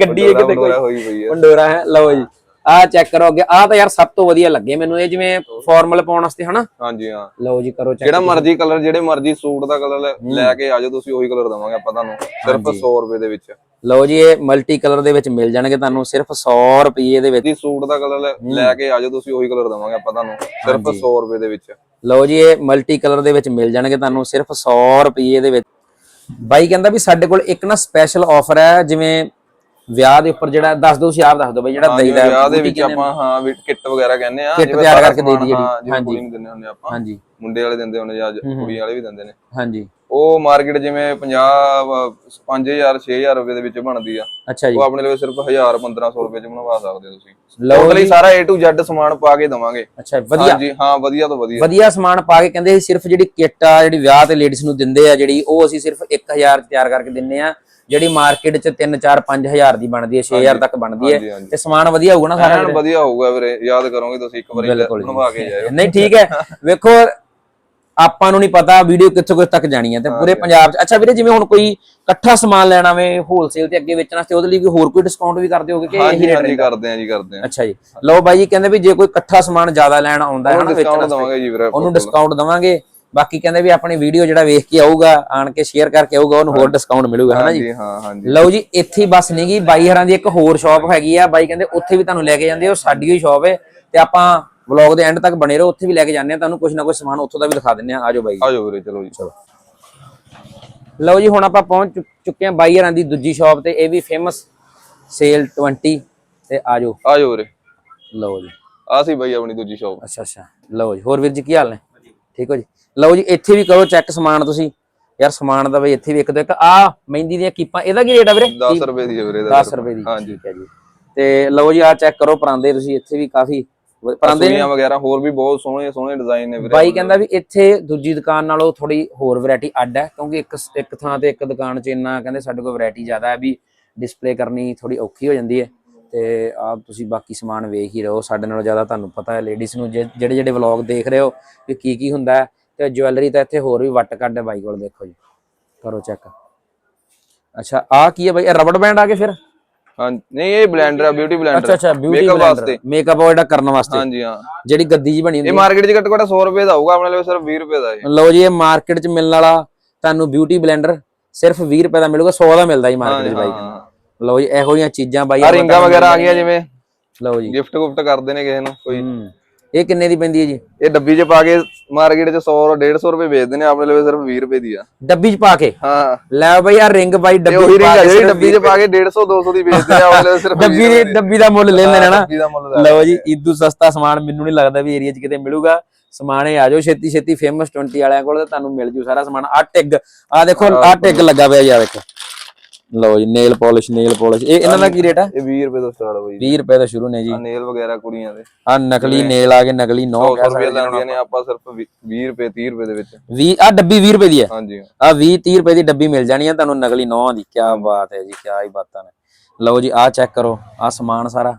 A: ਗੱਡੀ ਹੈ ਕਿਤੇ ਕੋਈ
B: ਪੰਡੋਰਾ ਹੈ।
A: ਲਓ ਜੀ। ਆਹ ਚੈੱਕ ਕਰੋ ਅੱਗੇ। ਆਹ ਤਾਂ ਯਾਰ ਸਭ ਤੋਂ ਵਧੀਆ ਲੱਗੇ ਮੈਨੂੰ। ਇਹ ਜਿਵੇਂ ਫਾਰਮਲ ਪਾਉਣ ਵਾਸਤੇ ਹਨਾ?
B: ਹਾਂਜੀ ਹਾਂ।
A: ਲਓ ਜੀ ਕਰੋ ਚੈੱਕ
B: ਜਿਹੜਾ ਮਰਜ਼ੀ ਕਲਰ ਜਿਹੜੇ ਮਰਜ਼ੀ ਸੂਟ ਦਾ ਕਲਰ ਲੈ ਕੇ ਆਜੋ ਤੁਸੀਂ ਉਹੀ ਕਲਰ ਦਵਾਂਗੇ ਆਪਾਂ ਤੁਹਾਨੂੰ। ਸਿਰਫ 100 ਰੁਪਏ ਦੇ ਵਿੱਚ।
A: ਲਓ ਜੀ ਇਹ ਮਲਟੀ ਕਲਰ ਦੇ ਵਿੱਚ ਮਿਲ ਜਾਣਗੇ ਤੁਹਾਨੂੰ। ਸਿਰਫ 100 ਰੁਪਏ ਦੇ ਵਿੱਚ।
B: ਸੂਟ ਦਾ ਕਲਰ ਲੈ ਕੇ ਆਜੋ ਤੁਸੀਂ ਉਹੀ ਕਲਰ ਦਵਾਂਗੇ ਆਪਾਂ ਤੁਹਾਨੂੰ। ਸਿਰਫ 100 ਰੁਪਏ ਦੇ ਵਿੱਚ।
A: ਲਓ ਜੀ ਇਹ ਮਲਟੀ ਕਲਰ ਦੇ ਵਿੱਚ ਮਿਲ ਜਾਣਗੇ ਤੁਹਾਨੂੰ। ਸਿਰਫ 100 ਰੁਪਏ ਦੇ ਵਿੱਚ। ਬਾਈ ਕਹਿੰਦਾ ਵੀ ਸਾਡੇ ਕੋਲ ਇੱਕ ਨਾ ਸਪੈਸ਼ਲ ਆਫਰ ਹੈ ਜਿਵੇਂ ਵਿਆਹ ਦੇ ਉੱਪਰ ਜਿਹੜਾ ਦੱਸ ਦਿਓ ਤੁਸੀਂ ਆਪ ਦੱਸ ਦਿਓ ਬਈ ਜਿਹੜਾ ਦਈਦਾ
B: ਵਿਆਹ ਦੇ ਵਿੱਚ ਆਪਾਂ ਹਾਂ ਕਿੱਟ ਵਗੈਰਾ ਕਹਿੰਦੇ ਆ ਜਿਵੇਂ
A: ਤਿਆਰ ਕਰਕੇ ਦੇ
B: ਸਮਾਨ,
A: ਦਈਏ
B: ਹਾਂ,
A: ਜੀ।
B: ਜਿਵੇਂ
A: ਹਾਂਜੀ।
B: ਨੂੰ ਦਿੰਦੇ ਹੁੰਦੇ ਆਪਾਂ
A: ਹਾਂਜੀ।
B: ਮੁੰਡੇ ਵਾਲੇ ਦਿੰਦੇ ਹੁੰਦੇ ਜਾਂ ਕੁੜੀ ਵਾਲੇ ਵੀ ਦਿੰਦੇ ਨੇ।
A: ਹਾਂਜੀ।
B: ਉਹ ਮਾਰਕੀਟ ਜਿਵੇਂ 50 5000 6000 ਰੁਪਏ ਦੇ ਵਿੱਚ ਬਣਦੀ ਆ।
A: ਅੱਛਾ ਜੀ।
B: ਉਹ ਆਪਣੇ ਲਈ ਸਿਰਫ 1000 1500 ਰੁਪਏ ਚ ਬਣਵਾ ਸਕਦੇ ਹੋ ਤੁਸੀਂ।
A: ਲਓ
B: ਟੋਟਲੀ ਸਾਰਾ A to Z ਸਮਾਨ ਪਾ ਕੇ ਦਵਾਂਗੇ।
A: ਅੱਛਾ ਵਧੀਆ।
B: ਹਾਂਜੀ ਹਾਂ ਵਧੀਆ ਤੋਂ ਵਧੀਆ।
A: ਵਧੀਆ ਸਮਾਨ ਪਾ ਕੇ ਕਹਿੰਦੇ ਸਿਰਫ ਜਿਹੜੀ ਕਿੱਟ ਆ ਜਿਹੜੀ ਵਿਆਹ ਤੇ ਲੇਡੀਜ਼ ਨੂੰ ਦਿੰਦੇ ਆ ਜਿਹੜੀ ਉਹ ਅਸੀਂ ਸਿਰਫ 1000 ਚ ਤਿਆਰ ਕਰਕੇ ਦਿੰਨੇ ਆ। ਜਿਹੜੀ ਮਾਰਕੀਟ ਚ 3 4 5000 ਦੀ ਬਣਦੀ ਹੈ 6000 ਤੱਕ ਬਣਦੀ ਹੈ। ਤੇ ਸਮਾਨ ਵਧੀਆ ਹੋਊਗਾ ਨਾ ਸਾਰਾ
B: ਵਧੀਆ ਹੋਊਗਾ ਵੀਰੇ ਯਾਦ ਕਰੋਗੇ ਤੁਸੀਂ ਇੱਕ ਵਾਰੀ। ਬਣਵਾ ਕੇ ਜਾਇਓ।
A: ਨਹੀਂ ਠੀਕ ਹੈ। [laughs] ਵੇਖੋ ਆਪਾਂ ਨੂੰ ਨਹੀਂ ਪਤਾ ਵੀਡੀਓ ਕਿੱਥੋਂ ਕਿੱਥੇ ਤੱਕ ਜਾਣੀ ਹੈ ਤੇ ਪੂਰੇ ਪੰਜਾਬ 'ਚ। ਅੱਛਾ ਵੀਰੇ ਜਿਵੇਂ ਹੁਣ ਕੋਈ ਇਕੱਠਾ ਸਮਾਨ ਲੈਣਾ ਵੇ ਹੋਲਸੇਲ ਤੇ ਅੱਗੇ ਵੇਚਣ ਵਾਸਤੇ ਉਹਦੇ ਲਈ ਕੋਈ ਹੋਰ ਕੋਈ ਡਿਸਕਾਊਂਟ ਵੀ ਕਰਦੇ ਹੋਗੇ ਕਿ ਇਹੀ ਰੇਟ
B: ਹਾਂਜੀ ਕਰਦੇ ਆ ਜੀ ਕਰਦੇ ਆ
A: ਅੱਛਾ ਜੀ। ਲਓ ਬਾਈ ਜੀ ਕਹਿੰਦੇ ਵੀ ਜੇ ਕੋਈ ਇਕੱਠਾ ਸਮਾਨ ਜ਼ਿਆਦਾ ਲੈਣ ਆਉਂਦਾ ਹੈ ਨਾ ਵੇਚਣ
B: ਦਵਾਂਗੇ ਜੀ ਵੀਰੇ
A: ਉਹਨੂੰ ਡਿਸਕਾਊਂਟ ਦਵਾਂਗੇ। ਬਾਕੀ ਕਹਿੰਦੇ ਵੀ ਆਪਣੀ ਵੀਡੀਓ ਜਿਹੜਾ ਵੇਖ ਕੇ ਆਊਗਾ ਆਣ ਕੇ ਸ਼ੇਅਰ ਕਰਕੇ ਆਊਗਾ ਉਹਨੂੰ ਹੋਰ ਡਿਸਕਾਊਂਟ ਮਿਲੂਗਾ ਹਨਾ ਜੀ?
B: ਹਾਂ
A: ਲਓ ਜੀ ਇੱਥੇ ਹੀ ਬਸ ਨਹੀਂ ਗਈ ਬਾਈ ਹਰਾਂ ਦੀ ਇੱਕ ਹੋਰ ਸ਼ਾਪ ਹੈਗੀ ਆ ਬਾਈ ਕਹਿੰਦੇ ਉੱਥੇ ਵੀ ਤੁਹਾਨੂੰ ਲੈ ਕੇ ਜਾਂਦੇ ਆ, ਉਹ ਸਾਡੀ ਹੀ ਸ਼ਾਪ ਹੈ ਤੇ ਆਪਾਂ ਵਲੌਗ ਦੇ ਐਂਡ ਤੱਕ ਬਣੇ ਰਹੋ ਉੱਥੇ ਵੀ ਲੈ ਕੇ ਜਾਂਦੇ ਆ ਤੁਹਾਨੂੰ ਕੁਝ ਨਾ ਕੁਝ ਸਮਾਨ ਉੱਥੋਂ ਦਾ ਵੀ ਦਿਖਾ ਦਿੰਦੇ ਆ ਆਜੋ ਬਾਈ
B: ਆਜੋ ਵੀਰੇ ਚਲੋ ਜੀ।
A: ਲਓ ਜੀ ਹੁਣ ਆਪਾਂ ਪਹੁੰਚ ਚੁੱਕੇ ਹਾਂ ਬਾਈ ਹਰਾਂ ਦੀ ਦੂਜੀ ਸ਼ਾਪ ਤੇ ਇਹ ਵੀ ਫੇਮਸ ਸੇਲ 20 ਤੇ ਆਜੋ
B: ਆਜੋ ਵੀਰੇ।
A: ਲਓ ਜੀ।
B: ਆ ਸੀ ਬਾਈ ਆਪਣੀ ਦੂਜੀ ਸ਼ਾਪ
A: ਅੱਛਾ ਅੱਛਾ। ਲਓ ਜੀ ਹੋਰ ਵੀਰ ਜੀ ਕੀ ਹਾਲ ਨੇ? ਠੀਕ ਹੋ ਜੀ? ਲਓ ਜੀ ਇੱਥੇ ਵੀ ਕਰੋ ਚੈੱਕ ਸਮਾਨ ਤੁਸੀਂ। ਯਾਰ ਸਮਾਨ ਦਾ ਬਈ ਇੱਥੇ ਵੀ ਇੱਕ ਤੋਂ ਇੱਕ। ਆ ਮਹਿੰਦੀ ਦੀਆਂ ਕੀਪਾਂ ਇਹਦਾ ਕੀ ਰੇਟ ਆ ਵੀਰੇ?
B: 10 ਰੁਪਏ ਦੀ ਹੈ ਵੀਰੇ ਇਹਦਾ
A: 10 ਰੁਪਏ ਦੀ।
B: ਹਾਂਜੀ।
A: ਠੀਕ ਹੈ ਜੀ। ਤੇ ਲਓ ਜੀ ਆ ਚੈੱਕ ਕਰੋ ਪਰਾਂਦੇ ਤੁਸੀਂ ਇੱਥੇ ਵੀ ਕਾਫੀ ਪਰਾਂਦੇ
B: ਸੂਈਆਂ ਵਗੈਰਾ ਹੋਰ ਵੀ ਬਹੁਤ ਸੋਹਣੇ ਸੋਹਣੇ ਡਿਜ਼ਾਈਨ ਨੇ ਵੀਰੇ।
A: ਬਾਈ ਕਹਿੰਦਾ ਵੀ ਇੱਥੇ ਦੂਜੀ ਦੁਕਾਨ ਨਾਲੋਂ ਥੋੜੀ ਹੋਰ ਵੈਰਾਈਟੀ ਅੱਡ ਹੈ ਕਿਉਂਕਿ ਇੱਕ ਇੱਕ ਥਾਂ ਤੇ ਇੱਕ ਦੁਕਾਨ 'ਚ ਇੰਨਾ ਕਹਿੰਦੇ ਸਾਡੇ ਕੋਲ ਵੈਰਾਈਟੀ ਜ਼ਿਆਦਾ ਹੈ ਵੀ ਡਿਸਪਲੇ ਕਰਨੀ ਥੋੜੀ ਔਖੀ ਹੋ ਜਾਂਦੀ ਹੈ। ਤੇ ਆਪ ਤੁਸੀਂ ਬਾਕੀ ਸਮਾਨ ਵੇਖ ਹੀ ਰਹੋ ਸਾਡੇ ਨਾਲੋਂ ਜ਼ਿਆਦਾ ਤੁਹਾਨੂੰ ਪਤਾ ਹੈ ਲੇਡੀਜ਼ ਨੂੰ ਜਿਹੜੇ ਜਿਹੜੇ ਵਲੌਗ ਦੇਖ ਰਹੇ ਹੋ ਕਿ ਕੀ ਕੀ ਹੁੰਦਾ ਹੈ। ਤੇ ਜੁਐਲਰੀ ਤਾਂ ਇੱਥੇ ਹੋਰ ਵੀ ਵੱਟ ਕੱਢ ਹੈ ਬਾਈ ਕੋਲ ਦੇਖੋ ਜੀ। ਕਰੋ ਚੈੱਕ ਅੱਛਾ ਆ ਕੀ ਹੈ ਬਾਈ? ਇਹ ਰਬੜ ਬੈਂਡ ਆ ਗਏ ਫਿਰ?
B: ਹਾਂ ਨਹੀਂ ਇਹ ਬਲੈਂਡਰ ਆ ਬਿਊਟੀ ਬਲੈਂਡਰ
A: ਅੱਛਾ ਅੱਛਾ ਬਿਊਟੀ
B: ਮੇਕਅਪ ਵਾਸਤੇ।
A: ਮੇਕਅਪ ਉਹ ਜਿਹੜਾ ਕਰਨ ਵਾਸਤੇ।
B: ਹਾਂਜੀ ਹਾਂ।
A: ਜਿਹੜੀ ਗੱਦੀ ਜੀ ਬਣੀ ਹੁੰਦੀ
B: ਇਹ ਮਾਰਕੀਟ 'ਚ ਘੱਟੋ ਘੱਟ 100 ਰੁਪਏ ਦਾ ਹੋਊਗਾ ਆਪਣੇ ਲਈ ਸਿਰਫ 20 ਰੁਪਏ ਦਾ ਇਹ।
A: ਲਓ ਜੀ ਇਹ ਮਾਰਕੀਟ 'ਚ ਮਿਲਣ ਵਾਲਾ ਤੁਹਾਨੂੰ ਬਿਊਟੀ ਬਲੈਂਡਰ ਸਿਰਫ 20 ਰੁਪਏ ਦਾ ਮਿਲੂਗਾ 100 ਦਾ ਮਿਲਦਾ ਜੀ ਮਾਰਕੀਟ 'ਚ ਬਾਈ। ਲਓ ਜੀ ਇਹੋ ਜਿਹੀਆਂ ਚੀਜ਼ਾਂ ਬਾਈ
B: ਆ ਰਿੰਗਾਂ ਵਗੈਰਾ ਆ ਗਈਆਂ ਜਿਵੇਂ
A: ਲਓ ਜੀ।
B: ਗਿਫਟ ਗੁਫਟ ਕਰਦੇ ਨੇ ਕਿਸੇ ਨੂੰ ਕੋਈ।
A: ਇਹ ਕਿੰਨੇ ਦੀ ਪੈਂਦੀ ਹੈ ਜੀ?
B: ਇਹ ਡੱਬੀ 'ਚ ਪਾ ਕੇ ਮਾਰਕੀਟ 'ਚ 100 150 ਰੁਪਏ ਵੇਚਦੇ ਨੇ ਆਪਣੇ ਲਈ ਸਿਰਫ 20 ਰੁਪਏ ਦੀ ਆ।
A: ਡੱਬੀ 'ਚ ਪਾ ਕੇ?
B: ਹਾਂ।
A: ਲੈ ਬਈ ਆ ਰਿੰਗ ਬਾਈ ਡੱਬੀ
B: ਉਹੀ ਰਿੰਗ
A: ਪਾ
B: ਆ
A: ਕੇ
B: ਜਿਹੜੀ ਡੱਬੀ 'ਚ ਪਾ ਕੇ 150 200 ਦੀ ਵੇਚਦੇ ਆ [laughs] ਆਪਣੇ ਲਈ ਸਿਰਫ 20
A: ਡੱਬੀ ਦੀ ਡੱਬੀ ਦਾ ਮੁੱਲ ਲੈ ਲੈਣਾ ਨਾ।
B: ਦਾ
A: ਲਓ ਜੀ ਇਦੂ ਸਸਤਾ ਸਮਾਨ ਮੈਨੂੰ ਨਹੀਂ ਲੱਗਦਾ ਵੀ ਏਰੀਆ 'ਚ ਕਿਤੇ ਮਿਲੂਗਾ। ਸਮਾਨ ਇਹ ਆ ਜਾਓ ਛੇਤੀ ਛੇਤੀ ਫੇਮਸ 20 ਵਾਲਿਆਂ ਕੋਲ ਤੇ ਤੁਹਾਨੂੰ ਮਿਲ ਜੂ ਸਾਰਾ ਸਮਾਨ। ਆ ਟਿੱਗ ਆ ਦੇਖੋ ਆ ਟਿੱਗ ਲੱਗਾ ਪਿਆ ਜੀ ਆ ਦੇਖੋ। ਲਓ ਜੀ ਨੇਲ ਪਾਲਿਸ਼ ਨੇਲ ਪਾਲਿਸ਼ ਇਹ ਇਹਨਾਂ ਦਾ ਕੀ ਰੇਟ ਹੈ
B: ਇਹ 20 ਰੁਪਏ ਤੋਂ ਸਟਾਰਟ ਹੋਈ
A: 20 ਰੁਪਏ ਤੋਂ ਸ਼ੁਰੂ ਨੇ ਜੀ।
B: ਆ ਨੇਲ ਵਗੈਰਾ ਕੁੜੀਆਂ ਦੇ।
A: ਆ ਨਕਲੀ ਨੇਲ ਆ ਗਏ ਨਕਲੀ ਨੌ
B: 100 ਰੁਪਏ ਲੈਂਦੀਆਂ ਨੇ ਆਪਾਂ। ਸਿਰਫ 20 ਰੁਪਏ 30 ਰੁਪਏ ਦੇ ਵਿੱਚ।
A: 20 ਆ ਡੱਬੀ 20 ਰੁਪਏ ਦੀ ਹੈ।
B: ਹਾਂਜੀ।
A: ਆ 20 30 ਰੁਪਏ ਦੀ ਡੱਬੀ ਮਿਲ ਜਾਣੀ ਆ ਤੁਹਾਨੂੰ ਨਕਲੀ ਨੌ ਦੀ। ਕੀ ਬਾਤ ਹੈ ਜੀ ਕੀ ਹੀ ਬਾਤਾਂ ਨੇ। ਲਓ ਜੀ ਆ ਚੈੱਕ ਕਰੋ ਆ ਸਮਾਨ ਸਾਰਾ।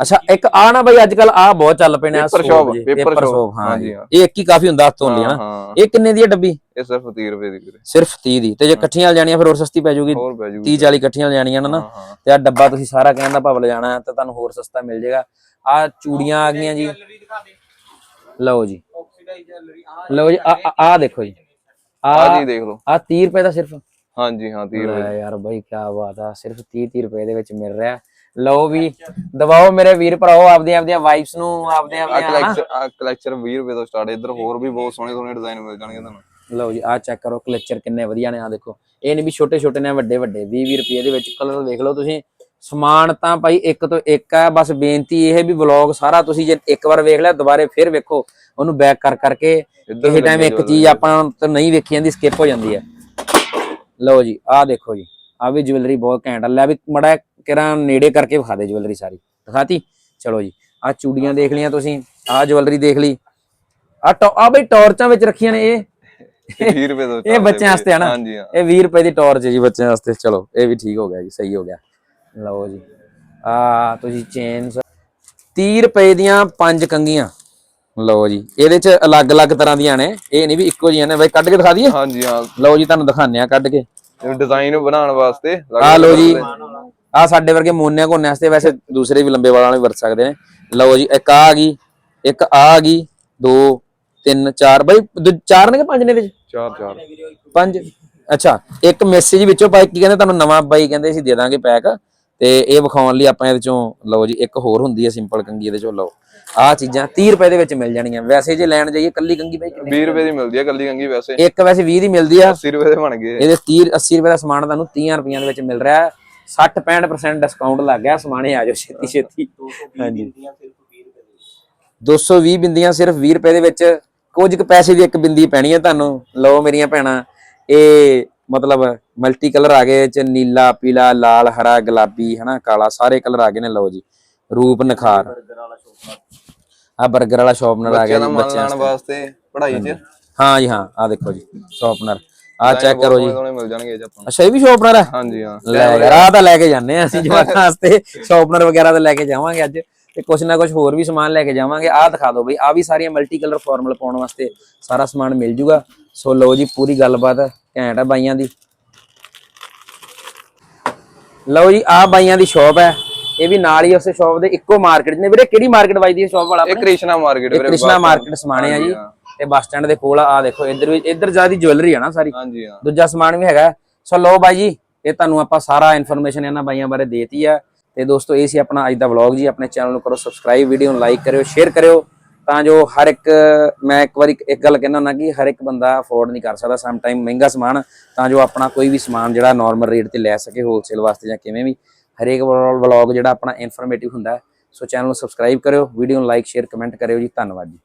A: ਅੱਛਾ ਇੱਕ ਆ ਨਾ ਬਈ ਅੱਜ ਕੱਲ ਆ ਬਹੁਤ ਚੱਲ ਜੀ,
B: paper
A: paper
B: shop,
A: soap, ਹਾਂ ਜੀ। ਇਹ ਇੱਕ ਹੀ ਕਾਫੀ ਹੁੰਦਾ ਹੱਥ ਲਈ ਹਨਾ? ਇਹ ਕਿੰਨੇ ਦੀ ਹੈ ਡੱਬੀ?
B: ਇਹ ਸਿਰਫ 30 ਰੁਪਏ ਦੀ ਵੀਰੇ।
A: ਸਿਰਫ 30 ਦੀ। ਤੇ ਜੇ ਇਕੱਠੀਆਂ ਲੈਣੀਆਂ ਫਿਰ ਹੋਰ ਸਸਤੀ ਪੈ ਜਾਊਗੀ।
B: ਹੋਰ ਪੈ ਜੂ
A: 30 40 ਇਕੱਠੀਆਂ ਲੈਣੀਆਂ ਨੇ ਨਾ ਤੇ ਆ ਡੱਬਾ ਤੁਸੀਂ ਸਾਰਾ ਕਹਿਣ ਦਾ ਭਾਵ ਲਿਜਾਣਾ ਹੈ ਤਾਂ ਤੁਹਾਨੂੰ ਹੋਰ ਸਸਤਾ ਮਿਲ ਜਾਏਗਾ। ਆ ਚੂੜੀਆਂ ਆ ਗਈਆਂ ਜੀ। ਲਓ ਜੀ। ਲਓ ਜੀ ਆ ਆ ਦੇਖੋ ਜੀ।
B: ਆ ਜੀ ਦੇਖ ਲਓ।
A: ਆ 30 ਰੁਪਏ ਦਾ ਸਿਰਫ।
B: ਹਾਂਜੀ ਹਾਂ 30 ਰੁਪਏ
A: ਲੈ ਯਾਰ ਬਾਈ ਕੀ ਬਾਤ ਆ। ਸਿਰਫ 30 30 ਰੁਪਏ ਦੇ ਵਿੱਚ ਮਿਲ ਰਿਹਾ। ਲਓ ਵੀ ਦਬਾਓ ਮੇਰੇ ਵੀਰ ਭਰਾਓ ਆਪਦੀਆਂ ਆਪਦੀਆਂ ਵਾਈਫਸ ਨੂੰ ਆਪਦੇ
B: ਆ। ਕਲੈਕਚਰ ਆ ਕਲੈਕਚਰ 20 ਰੁਪਏ ਤੋਂ ਸਟਾਰਟ ਇੱਧਰ ਹੋਰ ਵੀ ਬਹੁਤ ਸੋਹਣੇ ਸੋਹਣੇ ਡਿਜ਼ਾਈਨ ਮਿਲ ਜਾਣਗੇ ਤੁਹਾਨੂੰ।
A: ਲਓ ਜੀ ਆ ਚੈੱਕ ਕਰੋ ਕਲਚਰ ਕਿੰਨੇ ਵਧੀਆ ਨੇ ਆ ਦੇਖੋ। ਇਹ ਨਹੀਂ ਵੀ ਛੋਟੇ ਛੋਟੇ ਨੇ ਵੱਡੇ ਵੱਡੇ 20 20 ਰੁਪਏ ਦੇ ਵਿੱਚ ਕਲਰ ਦੇਖ ਲਓ ਤੁਸੀਂ। ਸਮਾਨ ਤਾਂ ਭਾਈ ਇੱਕ ਤੋਂ ਇੱਕ ਆ ਬਸ ਬੇਨਤੀ ਇਹ ਵੀ ਵਲੌਗ ਸਾਰਾ ਤੁਸੀਂ ਜੇ ਇੱਕ ਵਾਰ ਵੇਖ ਲਿਆ ਦੁਬਾਰੇ ਫਿਰ ਵੇਖੋ। ਉਹਨੂੰ ਬੈਕ ਕਰ ਕਰਕੇ ਕਿਸੇ ਟਾਈਮ ਇੱਕ ਚੀਜ਼ ਆਪਾਂ ਤਾਂ ਨਹੀਂ ਵੇਖੀ ਜਾਂਦੀ ਸਕਿਪ ਹੋ ਜਾਂਦੀ ਹੈ। ਲਓ ਜੀ ਆਹ ਦੇਖੋ ਜੀ। ਆ ਵੀ ਜੁਐਲਰੀ ਬਹੁਤ ਘੈਂਟ ਆ। ਲੈ ਵੀ ਮੜਾ ਕਿਰਾਂ ਨੇੜੇ ਕਰਕੇ ਵਿਖਾ ਦੇ ਜੁਐਲਰੀ ਸਾਰੀ। ਦਿਖਾਤੀ? ਚਲੋ ਜੀ ਆ ਚੂੜੀਆਂ ਦੇਖ ਲਈਆਂ ਤੁਸੀਂ ਆ ਜੁਐਲਰੀ ਦੇਖ ਲਈ। ਆ ਆ ਬਈ ਟੌਰਚਾਂ ਵਿੱਚ ਰੱਖੀਆਂ ਨੇ ਇਹ।
B: 20 ਰੁਪਏ ਤੋਂ
A: ਇਹ ਬੱਚਿਆਂ ਵਾਸਤੇ ਆ ਨਾ।
B: ਹਾਂ।
A: ਇਹ 20 ਰੁਪਏ ਦੀ ਟੌਰਚ ਹੈ ਜੀ ਬੱਚਿਆਂ ਵਾਸਤੇ। ਚਲੋ ਇਹ ਵੀ ਠੀਕ ਹੋ ਗਿਆ ਜੀ ਸਹੀ ਹੋ ਗਿਆ। ਲਓ ਜੀ। ਆ ਤੁਸੀਂ ਚੇਨਸ 30 ਰੁਪਏ ਦੀਆਂ ਪੰਜ ਕੰਗੀਆਂ। ਲਓ ਜੀ ਇਹਦੇ ਚ ਅਲੱਗ-ਅਲੱਗ ਤਰ੍ਹਾਂ ਦੀਆਂ ਨੇ। ਇਹ ਨਹੀਂ ਵੀ ਇੱਕੋ ਜਿਹੀਆਂ ਨੇ। ਬਈ ਕੱਢ ਕੇ ਦਿਖਾ ਦਈਏ?
B: ਹਾਂਜੀ ਹਾਂ।
A: ਲਓ ਜੀ ਤੁਹਾਨੂੰ ਦਿਖਾਉਂਦੇ ਆ ਕੱਢ ਕੇ।
B: ਡਿਜ਼ਾਈਨ ਬਣਾਉਣ ਵਾਸਤੇ
A: ਆ ਲਓ ਜੀ। ਆ ਸਾਡੇ ਵਰਗੇ ਮੋਨਿਆਂ ਘੋਨਿਆਂ ਵਾਸਤੇ ਵੈਸੇ ਦੂਸਰੇ ਵੀ ਲੰਬੇ ਵਾਲਾਂ ਵਾਲੇ ਵਰਤ ਸਕਦੇ ਨੇ। ਲਓ ਜੀ ਇੱਕ ਆ ਗਈ ਇੱਕ ਆ ਗਈ ਦੋ ਤਿੰਨ ਚਾਰ। ਬਈ ਚਾਰ ਨੇ ਕਿ ਪੰਜ ਨੇ ਇਹਦੇ ਚ?
B: ਚਾਰ ਚਾਰ।
A: ਪੰਜ। ਅੱਛਾ ਇੱਕ ਮੈਸੇਜ ਵਿੱਚੋਂ ਪਾਈ ਕੀ ਕਹਿੰਦੇ ਤੁਹਾਨੂੰ ਨਵਾਂ ਬਾਈ ਕਹਿੰਦੇ ਅਸੀਂ ਦੇ ਦਾਂਗੇ ਪੈਕ। ਤੇ ਇਹ ਵਿਖਾਉਣ ਲਈ ਆਪਾਂ ਇਹਦੇ ਚੋਂ ਲਓ ਜੀ ਇੱਕ ਹੋਰ ਹੁੰਦੀ ਹੈ ਸਿੰਪਲ ਕੰਗੀ ਇਹਦੇ ਚੋਂ ਲਓ। ਆਹ ਚੀਜ਼ਾਂ 30 ਰੁਪਏ ਦੇ ਵਿੱਚ ਮਿਲ ਜਾਣਗੀਆਂ ਵੈਸੇ ਜੇ ਲੈਣ ਜਾਈਏ ਕੱਲੀ ਕੰਗੀ ਬਾਈ ਕਿੰਨੇ
B: 20 ਰੁਪਏ ਦੀ ਮਿਲਦੀ ਹੈ ਕੱਲੀ ਕੰਗੀ ਵੈਸੇ।
A: ਇੱਕ ਵੈਸੇ 20 ਦੀ ਮਿਲਦੀ ਆ।
B: 80 ਰੁਪਏ ਦੇ ਬਣ ਗਏ।
A: ਇਹਦੇ 30 80 ਰੁਪਏ ਦਾ ਸਮਾਨ ਤੁਹਾਨੂੰ 30 ਰੁਪਈਆਂ ਦੇ ਵਿੱਚ ਮਿਲ ਰਿਹਾ ਹੈ। 60 65% ਡਿਸਕਾਊਂਟ ਲੱਗ ਗਿਆ ਸਮਾਨੇ ਆ ਜਾਓ ਛੇਤੀ ਛੇਤੀ। ਹਾਂਜੀ। 220 ਬਿੰਦੀਆਂ ਸਿਰਫ 20 ਰੁਪਏ ਦੇ ਵਿੱਚ। ਕੁਝ ਕੁ ਪੈਸੇ ਦੀ ਇੱਕ ਬਿੰਦੀ ਪੈਣੀ ਹੈ ਤੁਹਾਨੂੰ। ਲਓ ਮੇਰੀਆਂ ਭੈਣਾਂ ਇਹ ਮਤਲਬ ਮਲਟੀ ਕਲਰ ਆ ਗਏ ਚ ਨੀਲਾ ਪੀਲਾ ਲਾਲ ਹਰਾ ਗੁਲਾਬੀ ਹਨਾ ਕਾਲਾ ਸਾਰੇ ਕਲਰ ਆ ਗਏ ਨੇ ਲਓ ਜੀ। ਰੂਪ ਨਿਖਾਰ। ਆ 버ਗਰ ਵਾਲਾ ਸ਼ਾਰਪਨਰ ਆ ਗਿਆ
B: ਬੱਚਿਆਂ
A: ਜੀ
B: ਵਾਸਤੇ। ਪੜ੍ਹਾਈ 'ਚ?
A: ਹਾਂ ਜੀ ਹਾਂ ਆ ਦੇਖੋ ਜੀ ਸ਼ਾਰਪਨਰ ਆ ਚੈੱਕ ਕਰੋ ਜੀ।
B: ਮਿਲ ਜਾਣਗੇ ਆਪਾਂ।
A: ਅੱਛਾ ਇਹ ਵੀ ਸ਼ਾਰਪਨਰ ਹੈ
B: ਹਾਂਜੀ ਹਾਂ।
A: ਲੈ ਯਾਰ ਤਾਂ ਲੈ ਕੇ ਜਾਂਦੇ ਆ ਅਸੀਂ ਜਵਾਕਾਂ ਵਾਸਤੇ। ਸ਼ਾਰਪਨਰ ਵਗੈਰਾ ਤਾਂ ਲੈ ਕੇ ਜਾਵਾਂਗੇ ਅੱਜ। ਤੇ ਕੁਛ ਨਾ ਕੁਛ ਹੋਰ ਵੀ ਸਮਾਨ ਲੈ ਕੇ ਜਾਵਾਂਗੇ। ਆਹ ਦਿਖਾ ਦਿਓ ਬਈ ਆ ਵੀ ਸਾਰੀਆਂ ਮਲਟੀ ਕਲਰ ਫਾਰਮਲ ਪਾਉਣ ਵਾਸਤੇ ਸਾਰਾ ਸਮਾਨ ਮਿਲ ਜੂਗਾ। ਸੋ ਲਓ ਜੀ ਪੂਰੀ ਗੱਲਬਾਤ ਘੈਂਟ ਆ ਬਾਈਆਂ ਦੀ। ਲਓ ਜੀ ਆ ਬਾਈਆਂ ਦੀ ਸ਼ਾਪ ਹੈ। ਇਹ ਵੀ ਨਾਲ ਹੀ ਉਸੇ ਸ਼ਾਪ ਦੇ ਇੱਕੋ ਮਾਰਕੀਟ ਨੇ। ਵੀਰੇ ਕਿਹੜੀ ਮਾਰਕੀਟ ਵੱਜਦੀ ਹੈ ਸ਼ਾਪ ਵਾਲਾ
B: ਇਹ ਕ੍ਰਿਸ਼ਨਾ ਮਾਰਕੀਟ
A: ਇਹ ਕ੍ਰਿਸ਼ਨਾ ਮਾਰਕੀਟ ਸਮਾਣੇ ਆ ਜੀ। ਤੇ ਬੱਸ ਸਟੈਂਡ ਦੇ ਕੋਲ ਆ ਦੇਖੋ ਇੱਧਰ ਵੀ ਇੱਧਰ ਜ਼ਿਆਦਾ ਜੁਐਲਰੀ ਆ ਨਾ ਸਾਰੀ।
B: ਹਾਂਜੀ ਹਾਂ।
A: ਦੂਜਾ ਸਮਾਨ ਵੀ ਹੈਗਾ ਸੋ ਲਓ ਬਾਈ ਜੀ ਇਹ ਤੁਹਾਨੂੰ ਆਪਾਂ ਸਾਰਾ ਇਨਫੋਰਮੇਸ਼ਨ ਇਹਨਾਂ ਬਾਈਆਂ ਬਾਰੇ ਦੇਤੀ ਆ ਤੇ ਦੋਸਤੋ ਇਹ ਸੀ ਆਪਣਾ ਅੱਜ ਦਾ ਵਲੌਗ ਜੀ। ਆਪਣੇ ਚੈਨਲ ਨੂੰ ਕਰੋ ਸਬਸਕ੍ਰਾਈਬ ਵੀਡੀਓ ਨੂੰ ਲਾਈਕ ਕਰਿਓ ਸ਼ੇਅਰ ਕਰਿਓ। ਤਾਂ ਜੋ ਹਰ ਇੱਕ, ਮੈਂ ਇੱਕ ਵਾਰੀ ਇੱਕ ਗੱਲ ਕਹਿਣਾ ਹੁੰਦਾ ਕਿ ਹਰ ਇੱਕ ਬੰਦਾ ਅਫੋਰਡ ਨਹੀਂ ਕਰ ਸਕਦਾ ਸਮ ਟਾਈਮ ਮਹਿੰਗਾ ਸਮਾਨ, ਤਾਂ ਜੋ ਆਪਣਾ ਕੋਈ ਵੀ ਸਮਾਨ ਜਿਹੜਾ ਨਾਰਮਲ ਰੇਟ ਤੇ ਲੈ ਸਕੇ ਹੋਲਸੇਲ ਵਾਸਤੇ ਜਾਂ ਕਿਵੇਂ ਵੀ। ਹਰੇਕ ਵਲੌਗ ਜਿਹੜਾ ਆਪਣਾ ਇਨਫੋਰਮੇਟਿਵ ਹੁੰਦਾ ਸੋ ਚੈਨਲ ਨੂੰ ਸਬਸਕ੍ਰਾਈਬ ਕਰਿਓ ਵੀਡੀਓ ਨੂੰ ਲਾਈਕ ਸ਼ੇਅਰ ਕਮੈਂਟ ਕਰਿਓ ਜੀ। ਧੰਨਵਾਦ ਜੀ।